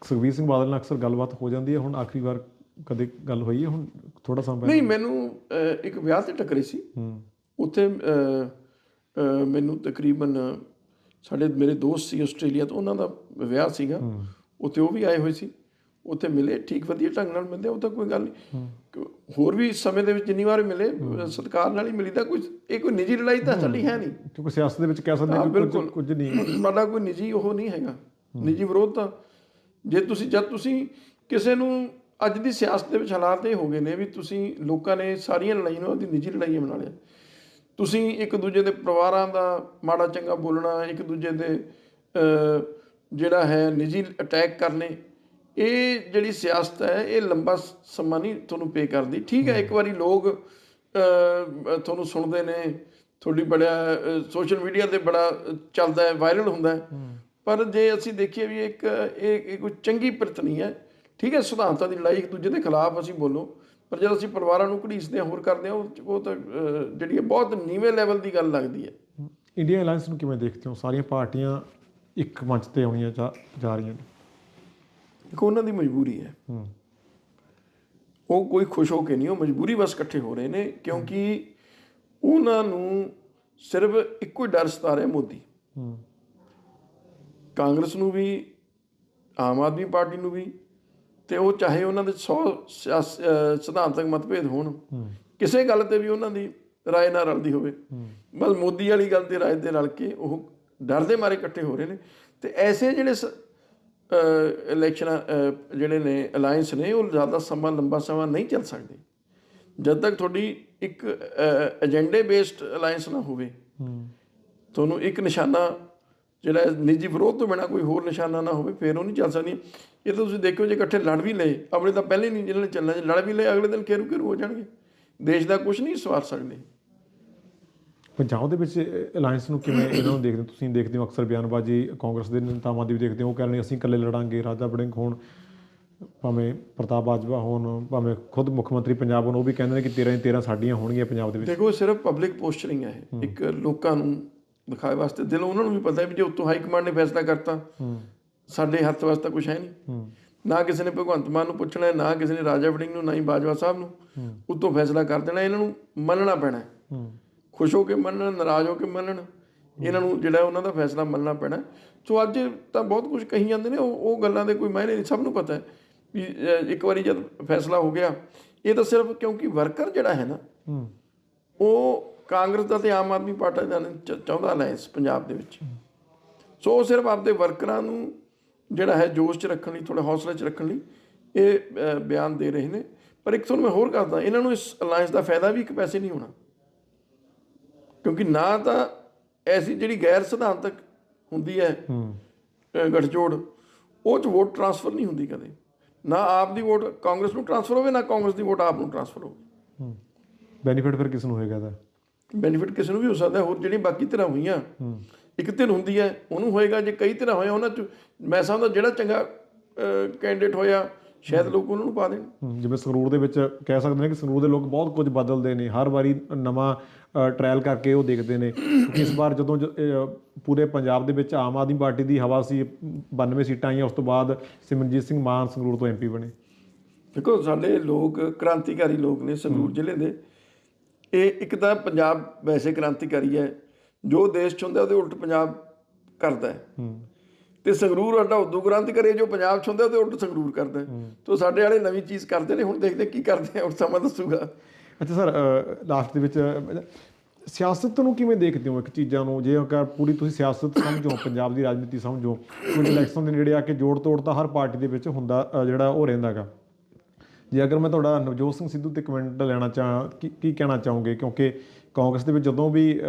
ਸੁਖਬੀਰ ਸਿੰਘ ਬਾਦਲ ਨਾਲ ਅਕਸਰ ਗੱਲਬਾਤ ਹੋ ਜਾਂਦੀ ਹੈ। ਹੁਣ ਆਖਰੀ ਵਾਰ ਕਦੇ ਗੱਲ ਹੋਈ ਹੈ ਹੁਣ ਥੋੜਾ ਸਮਾਂ ਪਹਿਲਾਂ? ਨਹੀਂ ਮੈਨੂੰ ਇੱਕ ਵਿਆਹ ਤੇ ਟੱਕਰੇ ਸੀ। ਹੂੰ। ਉੱਥੇ ਮੈਨੂੰ ਤਕਰੀਬਨ ਸਾਡੇ ਮੇਰੇ ਦੋਸਤ ਸੀ ਆਸਟ੍ਰੇਲੀਆ ਤੋਂ ਉਹਨਾਂ ਦਾ ਵਿਆਹ ਸੀਗਾ। ਉੱਥੇ ਉਹ ਵੀ ਆਏ ਹੋਏ ਸੀ। ਉੱਥੇ ਮਿਲੇ ਠੀਕ ਵਧੀਆ ਢੰਗ ਨਾਲ ਮਿਲਦੇ ਉਹ ਤਾਂ ਕੋਈ ਗੱਲ ਨਹੀਂ। ਹੋਰ ਵੀ ਸਮੇਂ ਦੇ ਵਿੱਚ ਜਿੰਨੀ ਵਾਰ ਮਿਲੇ ਸਤਿਕਾਰ ਨਾਲ ਹੀ ਮਿਲੀਦਾ ਕੋਈ ਇਹ ਕੋਈ ਨਿੱਜੀ ਲੜਾਈ ਤਾਂ ਸਾਡੀ ਹੈ ਨਹੀਂ। ਕਿਉਂਕਿ ਸਿਆਸਤ ਦੇ ਵਿੱਚ ਕਹਿ ਸਕਦੇ ਕੁਝ ਬਿਲਕੁਲ। ਕੁਝ ਨਹੀਂ। ਸਾਡਾ ਕੋਈ ਨਿੱਜੀ ਉਹ ਨਹੀਂ ਹੈਗਾ। ਨਿੱਜੀ ਵਿਰੋਧ ਤਾਂ ਜੇ ਤੁਸੀਂ ਜਦ ਤੁਸੀਂ ਕਿਸੇ ਨੂੰ ਅੱਜ ਦੀ ਸਿਆਸਤ ਦੇ ਵਿੱਚ ਹਾਲਾਤ ਇਹ ਹੋ ਗਏ ਨੇ ਵੀ ਤੁਸੀਂ ਲੋਕਾਂ ਨੇ ਸਾਰੀਆਂ ਲੜਾਈਆਂ ਨੂੰ ਉਹਦੀ ਨਿੱਜੀ ਲੜਾਈਆਂ ਬਣਾ ਲਿਆ ਤੁਸੀਂ ਇੱਕ ਦੂਜੇ ਦੇ ਪਰਿਵਾਰਾਂ ਦਾ ਮਾੜਾ ਚੰਗਾ ਬੋਲਣਾ ਇੱਕ ਦੂਜੇ ਦੇ ਜਿਹੜਾ ਹੈ ਨਿੱਜੀ ਅਟੈਕ ਕਰਨੇ ਇਹ ਜਿਹੜੀ ਸਿਆਸਤ ਹੈ ਇਹ ਲੰਬਾ ਸਮਾਂ ਨਹੀਂ ਤੁਹਾਨੂੰ ਪੇ ਕਰਦੀ। ਠੀਕ ਹੈ ਇੱਕ ਵਾਰੀ ਲੋਕ ਤੁਹਾਨੂੰ ਸੁਣਦੇ ਨੇ ਤੁਹਾਡੀ ਬੜਾ ਸੋਸ਼ਲ ਮੀਡੀਆ ਤੇ ਬੜਾ ਚੱਲਦਾ ਹੈ ਵਾਇਰਲ ਹੁੰਦਾ ਹੈ। ਪਰ ਜੇ ਅਸੀਂ ਦੇਖੀਏ ਵੀ ਇੱਕ ਇਹ ਇਹ ਕੋਈ ਚੰਗੀ ਪਿਰਤ ਨਹੀਂ ਹੈ ਠੀਕ ਹੈ ਸਿਧਾਂਤਾਂ ਦੀ ਲੜਾਈ ਇੱਕ ਦੂਜੇ ਦੇ ਖਿਲਾਫ ਅਸੀਂ ਬੋਲੋ ਪਰ ਜਦ ਅਸੀਂ ਪਰਿਵਾਰਾਂ ਨੂੰ ਘੜੀਸਦੇ ਹੋਰ ਕਰਦੇ ਹਾਂ ਉਹ ਤਾਂ ਜਿਹੜੀ ਬਹੁਤ ਨੀਵੇਂ ਲੈਵਲ ਦੀ ਗੱਲ ਲੱਗਦੀ ਹੈ। ਇੰਡੀਆ ਅਲਾਈਅੰਸ ਨੂੰ ਕਿਵੇਂ ਦੇਖਦੇ ਹੋ? ਸਾਰੀਆਂ ਪਾਰਟੀਆਂ ਇੱਕ ਮੰਚ ਤੇ ਆਉਣੀਆਂ ਜਾ ਰਹੀਆਂ ਨੇ। ਇੱਕ ਉਹਨਾਂ ਦੀ ਮਜਬੂਰੀ ਹੈ। ਉਹ ਕੋਈ ਖੁਸ਼ ਹੋ ਕੇ ਨਹੀਂ ਉਹ ਮਜਬੂਰੀ ਬਸ ਇਕੱਠੇ ਹੋ ਰਹੇ ਨੇ ਕਿਉਂਕਿ ਉਹਨਾਂ ਨੂੰ ਸਿਰਫ ਇੱਕੋ ਹੀ ਡਰ ਸਤਾ ਰਿਹਾ ਮੋਦੀ। ਕਾਂਗਰਸ ਨੂੰ ਵੀ ਆਮ ਆਦਮੀ ਪਾਰਟੀ ਨੂੰ ਵੀ ਤੇ ਉਹ ਚਾਹੇ ਉਹਨਾਂ ਦੇ 100 ਸਿਆਸ- ਅਹ ਸਿਧਾਂਤਕ ਮਤਭੇਦ ਹੋਣ ਕਿਸੇ ਗੱਲ ਤੇ ਵੀ ਉਹਨਾਂ ਦੀ ਰਾਏ ਨਾਲ ਰਲਦੀ ਹੋਵੇ। ਬਸ ਮੋਦੀ ਵਾਲੀ ਗੱਲ ਤੇ ਰਾਏ ਦੇ ਰਲ ਕੇ ਉਹ ਡਰ ਦੇ ਮਾਰੇ ਇਕੱਠੇ ਹੋ ਰਹੇ ਨੇ। ਤੇ ਐਸੇ ਜਿਹੜੇ ਇਲੈਕਸ਼ਨ ਜਿਹੜੇ ਨੇ ਅਲਾਈਅੰਸ ਨੇ ਉਹ ਜ਼ਿਆਦਾ ਸਮਾਂ ਲੰਬਾ ਸਮਾਂ ਨਹੀਂ ਚੱਲ ਸਕਦੇ। ਜਦ ਤੱਕ ਤੁਹਾਡੀ ਇੱਕ ਏਜੰਡੇ ਬੇਸਡ ਅਲਾਈਅੰਸ ਨਾ ਹੋਵੇ ਤੁਹਾਨੂੰ ਇੱਕ ਨਿਸ਼ਾਨਾ ਜਿਹੜਾ ਨਿੱਜੀ ਵਿਰੋਧ ਤੋਂ ਬਿਨਾ ਕੋਈ ਹੋਰ ਨਿਸ਼ਾਨਾ ਨਾ ਹੋਵੇ ਫਿਰ ਉਹ ਨਹੀਂ ਚੱਲ ਸਕਦੀ। ਇਹ ਤਾਂ ਤੁਸੀਂ ਦੇਖਿਓ ਜੇ ਇਕੱਠੇ ਲੜ ਵੀ ਲਏ ਆਪਣੇ ਤਾਂ ਪਹਿਲੇ ਨਹੀਂ ਜਿਹਨਾਂ ਨੇ ਚੱਲਣਾ ਜੇ ਲੜ ਵੀ ਲਏ ਅਗਲੇ ਦਿਨ ਕੇਰੂ ਕੇਰੂ ਹੋ ਜਾਣਗੇ। ਦੇਸ਼ ਦਾ ਕੁਝ ਨਹੀਂ ਸਵਾਰ ਸਕਦੇ। ਪੰਜਾਬ ਦੇ ਵਿੱਚ ਅਲਾਈਅੰਸ ਨੂੰ ਕਿਵੇਂ ਇਹਨਾਂ ਨੂੰ ਦੇਖਦੇ? ਤੁਸੀਂ ਦੇਖਦੇ ਹੋ ਅਕਸਰ ਬਿਆਨਬਾਜ਼ੀ ਕਾਂਗਰਸ ਦੇ ਨੇਤਾਵਾਂ ਦੀ ਵੀ ਦੇਖਦੇ ਹੋ ਉਹ ਕਹਿੰਦੇ ਅਸੀਂ ਇਕੱਲੇ ਲੜਾਂਗੇ ਰਾਜਾ ਵੜਿੰਗ ਹੋਣ ਭਾਵੇਂ ਪ੍ਰਤਾਪ ਬਾਜਵਾ ਹੋਣ ਭਾਵੇਂ ਖੁਦ ਮੁੱਖ ਮੰਤਰੀ ਪੰਜਾਬ ਹੋਣ ਉਹ ਵੀ ਕਹਿੰਦੇ ਨੇ ਕਿ 13 ਹੀ 13 ਸਾਡੀਆਂ ਹੋਣਗੀਆਂ ਪੰਜਾਬ ਦੇ ਵਿੱਚ। ਦੇਖੋ ਸਿਰਫ ਪਬਲਿਕ ਪੋਸਚਰਿੰਗ ਹੈ ਇੱਕ ਲੋਕਾਂ ਨੂੰ ਦਿਖਾਏ ਵਾਸਤੇ ਦਿਲ ਉਹਨਾਂ ਨੂੰ ਵੀ ਪਤਾ ਹੈ ਵੀ ਜੇ ਉੱਤੋਂ ਹਾਈ ਕਮਾਂਡ ਨੇ ਫੈਸਲਾ ਕਰਤਾ ਸਾਡੇ ਹੱਥ ਵਾਸਤੇ ਕੁਝ ਹੈ ਨਹੀਂ। ਨਾ ਕਿਸੇ ਨੇ ਭਗਵੰਤ ਮਾਨ ਨੂੰ ਪੁੱਛਣਾ ਹੈ, ਨਾ ਕਿਸੇ ਨੇ ਰਾਜਾ ਵੜਿੰਗ ਨੂੰ ਨਾ ਹੀ ਬਾਜਵਾ ਸਾਹਿਬ ਨੂੰ। ਉੱਤੋਂ ਫੈਸਲਾ ਕਰ ਦੇਣਾ ਇਹਨਾਂ ਨੂੰ ਮੰਨਣਾ ਪੈਣਾ। ਖੁਸ਼ ਹੋ ਕੇ ਮੰਨਣ ਨਾਰਾਜ਼ ਹੋ ਕੇ ਮੰਨਣ ਇਹਨਾਂ ਨੂੰ ਜਿਹੜਾ ਉਹਨਾਂ ਦਾ ਫੈਸਲਾ ਮੰਨਣਾ ਪੈਣਾ। ਸੋ ਅੱਜ ਤਾਂ ਬਹੁਤ ਕੁਝ ਕਹੀ ਜਾਂਦੇ ਨੇ ਉਹ ਉਹ ਗੱਲਾਂ ਦੇ ਕੋਈ ਮਾਇਨੇ ਨਹੀਂ ਸਭ ਨੂੰ ਪਤਾ ਹੈ ਵੀ ਇੱਕ ਵਾਰੀ ਜਦ ਫੈਸਲਾ ਹੋ ਗਿਆ ਇਹ ਤਾਂ ਸਿਰਫ ਕਿਉਂਕਿ ਵਰਕਰ ਜਿਹੜਾ ਹੈ ਨਾ ਉਹ ਕਾਂਗਰਸ ਦਾ ਤੇ ਆਮ ਆਦਮੀ ਪਾਰਟੀ ਦਾ ਚਾਹੁੰਦਾ ਅਲਾਈਅੰਸ ਪੰਜਾਬ ਦੇ ਵਿੱਚ। ਸੋ ਸਿਰਫ ਆਪਦੇ ਵਰਕਰਾਂ ਨੂੰ ਜਿਹੜਾ ਹੈ ਜੋਸ਼ 'ਚ ਰੱਖਣ ਲਈ ਥੋੜਾ ਹੌਸਲੇ 'ਚ ਰੱਖਣ ਲਈ ਇਹ ਬਿਆਨ ਦੇ ਰਹੇ ਨੇ। ਪਰ ਇੱਕ ਤੁਹਾਨੂੰ ਮੈਂ ਹੋਰ ਦੱਸਦਾ ਇਹਨਾਂ ਨੂੰ ਇਸ ਅਲਾਈਅੰਸ ਦਾ ਫਾਇਦਾ ਵੀ ਇੱਕ ਪੈਸੇ ਨਹੀਂ ਹੋਣਾ। ਕਿਉਂਕਿ ਨਾ ਤਾਂ ਐਸੀ ਜਿਹੜੀ ਗੈਰ ਸਿਧਾਂਤਕ ਹੁੰਦੀ ਹੈ ਅ, ਗੱਠਜੋੜ ਉਹ ਚ ਵੋਟ ਟ੍ਰਾਂਸਫਰ ਨਹੀਂ ਹੁੰਦੀ ਕਦੇ। ਨਾ ਆਪ ਦੀ ਵੋਟ ਕਾਂਗਰਸ ਨੂੰ ਟ੍ਰਾਂਸਫਰ ਹੋਵੇ ਨਾ ਕਾਂਗਰਸ ਦੀ ਵੋਟ ਆਪ ਨੂੰ ਟ੍ਰਾਂਸਫਰ ਹੋਵੇ। ਬੈਨੀਫਿਟ ਫਿਰ ਕਿਸ ਨੂੰ ਹੋਏਗਾ ਇਹਦਾ? ਬੈਨੀਫਿਟ ਕਿਸੇ ਨੂੰ ਵੀ ਹੋ ਸਕਦਾ ਹੈ। ਹੋਰ ਜਿਹੜੀਆਂ ਬਾਕੀ ਧਿਰਾਂ ਹੋਈਆਂ ਇੱਕ ਧਿਰ ਹੁੰਦੀ ਹੈ ਉਹਨੂੰ ਹੋਏਗਾ ਜੇ ਕਈ ਧਿਰਾਂ ਹੋਈਆਂ ਉਹਨਾਂ ਚ ਮੈਂ ਸਮਝਦਾ ਜਿਹੜਾ ਚੰਗਾ ਕੈਂਡੀਡੇਟ ਹੋਇਆ ਸ਼ਾਇਦ ਲੋਕ ਉਹਨਾਂ ਨੂੰ ਪਾ ਦੇਣ। ਜਿਵੇਂ ਸੰਗਰੂਰ ਦੇ ਵਿੱਚ ਕਹਿ ਸਕਦੇ ਨੇ ਕਿ ਸੰਗਰੂਰ ਦੇ ਲੋਕ ਬਹੁਤ ਕੁਝ ਬਦਲਦੇ ਨੇ ਹਰ ਵਾਰੀ ਨਵਾਂ ਟ੍ਰਾਇਲ ਕਰਕੇ ਉਹ ਦੇਖਦੇ ਨੇ। ਇਸ ਵਾਰ ਜਦੋਂ ਪੂਰੇ ਪੰਜਾਬ ਦੇ ਵਿੱਚ ਆਮ ਆਦਮੀ ਪਾਰਟੀ ਦੀ ਹਵਾ ਸੀ 92 ਸੀਟਾਂ ਆਈਆਂ ਉਸ ਤੋਂ ਬਾਅਦ ਸਿਮਰਨਜੀਤ ਸਿੰਘ ਮਾਨ ਸੰਗਰੂਰ ਤੋਂ ਐਮਪੀ ਬਣੇ। ਦੇਖੋ ਸਾਡੇ ਲੋਕ ਕ੍ਰਾਂਤੀਕਾਰੀ ਲੋਕ ਨੇ ਸੰਗਰੂਰ ਜ਼ਿਲ੍ਹੇ ਦੇ। ਇਹ ਇੱਕ ਤਾਂ ਪੰਜਾਬ ਵੈਸੇ ਕ੍ਰਾਂਤੀਕਾਰੀ ਹੈ ਜੋ ਦੇਸ਼ ਚ ਹੁੰਦਾ ਉਹਦੇ ਉਲਟ ਪੰਜਾਬ ਕਰਦਾ ਹੈ। ਤੇ ਸੰਗਰੂਰ ਸਾਡਾ ਉਦੋਂ ਕ੍ਰਾਂਤੀਕਾਰੀ ਹੈ ਜੋ ਪੰਜਾਬ ਚ ਹੁੰਦਾ ਉਹਦੇ ਉਲਟ ਸੰਗਰੂਰ ਕਰਦਾ ਤੋ ਸਾਡੇ ਵਾਲੇ ਨਵੀਂ ਚੀਜ਼ ਕਰਦੇ ਨੇ ਹੁਣ ਦੇਖਦੇ ਕੀ ਕਰਦੇ ਆ ਹੁਣ ਸਮਾਂ ਦੱਸੂਗਾ। ਅੱਛਾ ਸਰ ਲਾਸਟ ਦੇ ਵਿੱਚ ਸਿਆਸਤ ਨੂੰ ਕਿਵੇਂ ਦੇਖਦੇ ਹੋ ਇੱਕ ਚੀਜ਼ਾਂ ਨੂੰ? ਜੇ ਅਗਰ ਪੂਰੀ ਤੁਸੀਂ ਸਿਆਸਤ ਸਮਝੋ ਪੰਜਾਬ ਦੀ ਰਾਜਨੀਤੀ ਸਮਝੋ ਕੁਝ ਇਲੈਕਸ਼ਨ ਦੇ ਨੇੜੇ ਆ ਕੇ ਜੋੜ ਤੋੜ ਤਾਂ ਹਰ ਪਾਰਟੀ ਦੇ ਵਿੱਚ ਹੁੰਦਾ ਜਿਹੜਾ ਉਹ ਰਹਿੰਦਾਗਾ ਜੇ ਅਗਰ ਮੈਂ ਤੁਹਾਡਾ ਨਵਜੋਤ ਸਿੰਘ ਸਿੱਧੂ ਤੇ ਕਮੈਂਟ ਲੈਣਾ ਚਾਹਾਂ ਕੀ ਕਹਿਣਾ ਚਾਹੋਗੇ? ਕਿਉਂਕਿ ਕਾਂਗਰਸ ਦੇ ਵਿੱਚ ਜਦੋਂ ਵੀ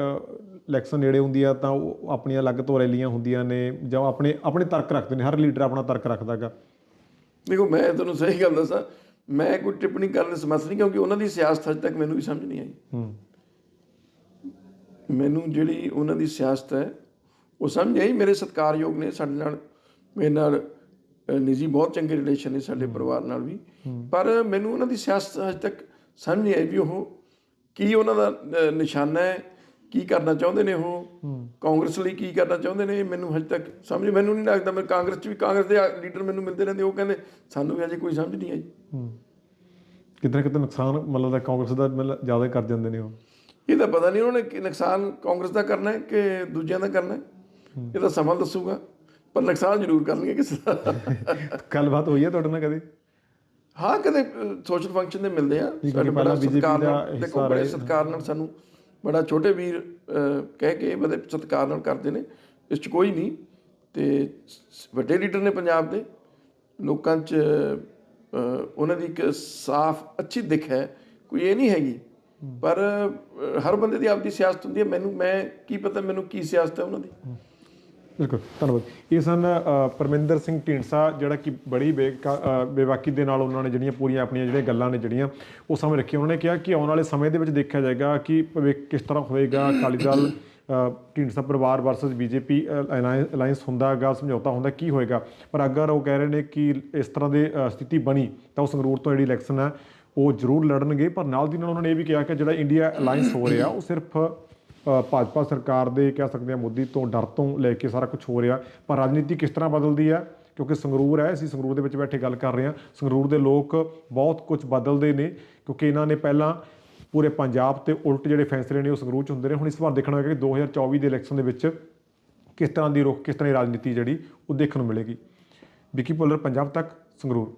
ਇਲੈਕਸ਼ਨ ਨੇੜੇ ਹੁੰਦੀ ਆ ਤਾਂ ਉਹ ਆਪਣੀਆਂ ਅਲੱਗ ਤੋਂ ਰੈਲੀਆਂ ਹੁੰਦੀਆਂ ਨੇ ਜਾਂ ਆਪਣੇ ਆਪਣੇ ਤਰਕ ਰੱਖਦੇ ਨੇ ਹਰ ਲੀਡਰ ਆਪਣਾ ਤਰਕ ਰੱਖਦਾਗਾ। ਦੇਖੋ ਮੈਂ ਤੁਹਾਨੂੰ ਸਹੀ ਗੱਲ ਦੱਸਾਂ ਮੈਂ ਕੋਈ ਟਿੱਪਣੀ ਕਰਨ ਦੇ ਸਮਰਥ ਨਹੀਂ ਕਿਉਂਕਿ ਉਹਨਾਂ ਦੀ ਸਿਆਸਤ ਅਜੇ ਤੱਕ ਮੈਨੂੰ ਵੀ ਸਮਝ ਨਹੀਂ ਆਈ। ਹੂੰ। ਮੈਨੂੰ ਜਿਹੜੀ ਉਹਨਾਂ ਦੀ ਸਿਆਸਤ ਹੈ ਉਹ ਸਮਝ ਆਈ। ਮੇਰੇ ਸਤਿਕਾਰਯੋਗ ਨੇ ਸਾਡੇ ਨਾਲ ਮੇਰੇ ਨਾਲ ਨਿੱਜੀ ਬਹੁਤ ਚੰਗੇ ਰਿਲੇਸ਼ਨ ਨੇ ਸਾਡੇ ਪਰਿਵਾਰ ਨਾਲ ਵੀ। ਪਰ ਮੈਨੂੰ ਉਹਨਾਂ ਦੀ ਸਿਆਸਤ ਅਜੇ ਤੱਕ ਸਮਝ ਨਹੀਂ ਆਈ ਵੀ ਉਹ ਕੀ ਉਹਨਾਂ ਦਾ ਨਿਸ਼ਾਨਾ ਹੈ ਕੀ ਕਰਨਾ ਚਾਹੁੰਦੇ ਨੇ ਉਹ? ਕਾਂਗਰਸ ਲਈ ਕੀ ਕਰਨਾ ਚਾਹੁੰਦੇ ਨੇ? ਮੈਨੂੰ ਹਜੇ ਤੱਕ ਸਮਝ ਮੈਨੂੰ ਨਹੀਂ ਲੱਗਦਾ। ਮੈਂ ਕਾਂਗਰਸ 'ਚ ਵੀ ਕਾਂਗਰਸ ਦੇ ਲੀਡਰ ਮੈਨੂੰ ਮਿਲਦੇ ਰਹਿੰਦੇ ਉਹ ਕਹਿੰਦੇ ਸਾਨੂੰ ਵੀ ਅਜੇ ਕੋਈ ਸਮਝ ਨਹੀਂ ਆਈ। ਹੂੰ। ਕਿਤੇ ਨੁਕਸਾਨ ਮਤਲਬ ਦਾ ਕਾਂਗਰਸ ਦਾ ਮਤਲਬ ਜ਼ਿਆਦਾ ਕਰ ਜਾਂਦੇ ਨੇ ਉਹ। ਇਹ ਤਾਂ ਪਤਾ ਨਹੀਂ ਉਹਨਾਂ ਨੇ ਕੀ ਨੁਕਸਾਨ ਕਾਂਗਰਸ ਦਾ ਕਰਨਾ ਹੈ ਕਿ ਦੂਜਿਆਂ ਦਾ ਕਰਨਾ ਹੈ? ਇਹ ਤਾਂ ਸਮਾਂ ਦੱਸੂਗਾ। ਪਰ ਨੁਕਸਾਨ ਜ਼ਰੂਰ ਕਰਨਗੇ ਕਿਸੇ ਦਾ। ਗੱਲਬਾਤ ਹੋਈ ਹੈ ਤੁਹਾਡੇ ਨਾਲ ਕਦੇ? ਹਾਂ ਕਦੇ ਸੋਸ਼ਲ ਫੰਕਸ਼ਨ ਦੇ ਮਿਲਦੇ ਆ। ਸਾਡੇ ਬੜਾ ਨਾਲ। ਸਤਿਕਾਰ ਨਾਲ ਸਾਨੂੰ ਬੜਾ ਛੋਟੇ ਵੀਰ ਕਹਿ ਕੇ ਬੜੇ ਸਤਿਕਾਰ ਨਾਲ ਕਰਦੇ ਨੇ। ਇਸ 'ਚ ਕੋਈ ਨਹੀਂ। ਤੇ ਵੱਡੇ ਲੀਡਰ ਨੇ ਪੰਜਾਬ ਦੇ। ਲੋਕਾਂ 'ਚ ਉਹਨਾਂ ਦੀ ਇੱਕ ਸਾਫ਼ ਅੱਛੀ ਦਿੱਖ ਹੈ। ਕੋਈ ਇਹ ਨਹੀਂ ਹੈਗੀ। ਪਰ ਹਰ ਬੰਦੇ ਦੀ ਆਪਦੀ ਸਿਆਸਤ ਹੁੰਦੀ ਹੈ। ਮੈਨੂੰ ਮੈਂ ਕੀ ਪਤਾ ਮੈਨੂੰ ਕੀ ਸਿਆਸਤ ਹੈ ਉਹਨਾਂ ਦੀ। ਬਿਲਕੁਲ, ਧੰਨਵਾਦ। ਇਹ ਸਨ ਪਰਮਿੰਦਰ ਸਿੰਘ ਢੀਂਡਸਾ, ਜਿਹੜਾ ਕਿ ਬੜੀ ਬੇਕਾ- ਬੇਬਾਕੀ ਦੇ ਨਾਲ ਉਹਨਾਂ ਨੇ ਜਿਹੜੀਆਂ ਪੂਰੀਆਂ ਆਪਣੀਆਂ ਜਿਹੜੀਆਂ ਗੱਲਾਂ ਨੇ ਜਿਹੜੀਆਂ ਉਹ ਸਾਹਮਣੇ ਰੱਖੀਆਂ। ਉਹਨਾਂ ਨੇ ਕਿਹਾ ਕਿ ਆਉਣ ਵਾਲੇ ਸਮੇਂ ਦੇ ਵਿੱਚ ਦੇਖਿਆ ਜਾਏਗਾ ਕਿ ਭਵਿੱਖ ਕਿਸ ਤਰ੍ਹਾਂ ਹੋਏਗਾ। ਅਕਾਲੀ ਦਲ ਢੀਂਡਸਾ ਪਰਿਵਾਰ ਵਰਸਸ ਬੀਜੇਪੀ ਅਲਾਈਅੰਸ ਹੁੰਦਾਗਾ, ਸਮਝੌਤਾ ਹੁੰਦਾ ਕੀ ਹੋਏਗਾ। ਪਰ ਅਗਰ ਉਹ ਕਹਿ ਰਹੇ ਨੇ ਕਿ ਇਸ ਤਰ੍ਹਾਂ ਦੀ ਸਥਿਤੀ ਬਣੀ, ਤਾਂ ਉਹ ਸੰਗਰੂਰ ਤੋਂ ਜਿਹੜੀ ਇਲੈਕਸ਼ਨ ਹੈ, ਉਹ ਜ਼ਰੂਰ ਲੜਨਗੇ। ਪਰ ਨਾਲ ਦੀ ਨਾਲ ਉਹਨਾਂ ਨੇ ਇਹ ਵੀ ਕਿਹਾ ਕਿ ਜਿਹੜਾ ਇੰਡੀਆ ਅਲਾਈਅੰਸ ਹੋ ਰਿਹਾ, ਉਹ ਸਿਰਫ ਭਾਜਪਾ ਸਰਕਾਰ ਦੇ ਕਹਿ ਸਕਦੇ ਹਾਂ ਮੋਦੀ ਤੋਂ, ਡਰ ਤੋਂ ਲੈ ਕੇ ਸਾਰਾ ਕੁਝ ਹੋ ਰਿਹਾ। ਪਰ ਰਾਜਨੀਤੀ ਕਿਸ ਤਰ੍ਹਾਂ ਬਦਲਦੀ ਹੈ ਕਿਉਂਕਿ ਸੰਗਰੂਰ ਹੈ, ਅਸੀਂ ਸੰਗਰੂਰ ਦੇ ਵਿੱਚ ਬੈਠੇ ਗੱਲ ਕਰ ਰਹੇ ਹਾਂ। ਸੰਗਰੂਰ ਦੇ ਲੋਕ ਬਹੁਤ ਕੁਝ ਬਦਲਦੇ ਨੇ, ਕਿਉਂਕਿ ਇਹਨਾਂ ਨੇ ਪਹਿਲਾਂ ਪੂਰੇ ਪੰਜਾਬ ਤੇ ਉਲਟ ਜਿਹੜੇ ਫੈਸਲੇ ਨੇ ਉਹ ਸੰਗਰੂਰ 'ਚ ਹੁੰਦੇ ਨੇ ਹੁਣ ਇਸ ਵਾਰ ਦੇਖਣਾ ਹੋਏਗਾ ਕਿ 2024 ਦੇ ਇਲੈਕਸ਼ਨ ਦੇ ਵਿੱਚ ਕਿਸ ਤਰ੍ਹਾਂ ਦੀ ਰੁਖ, ਕਿਸ ਤਰ੍ਹਾਂ ਦੀ ਰਾਜਨੀਤੀ ਜਿਹੜੀ ਉਹ ਦੇਖਣ ਨੂੰ ਮਿਲੇਗੀ। ਵਿੱਕੀ ਪੁੱਲਰ ਪੰਜਾਬ ਤੱਕ, ਸੰਗਰੂਰ।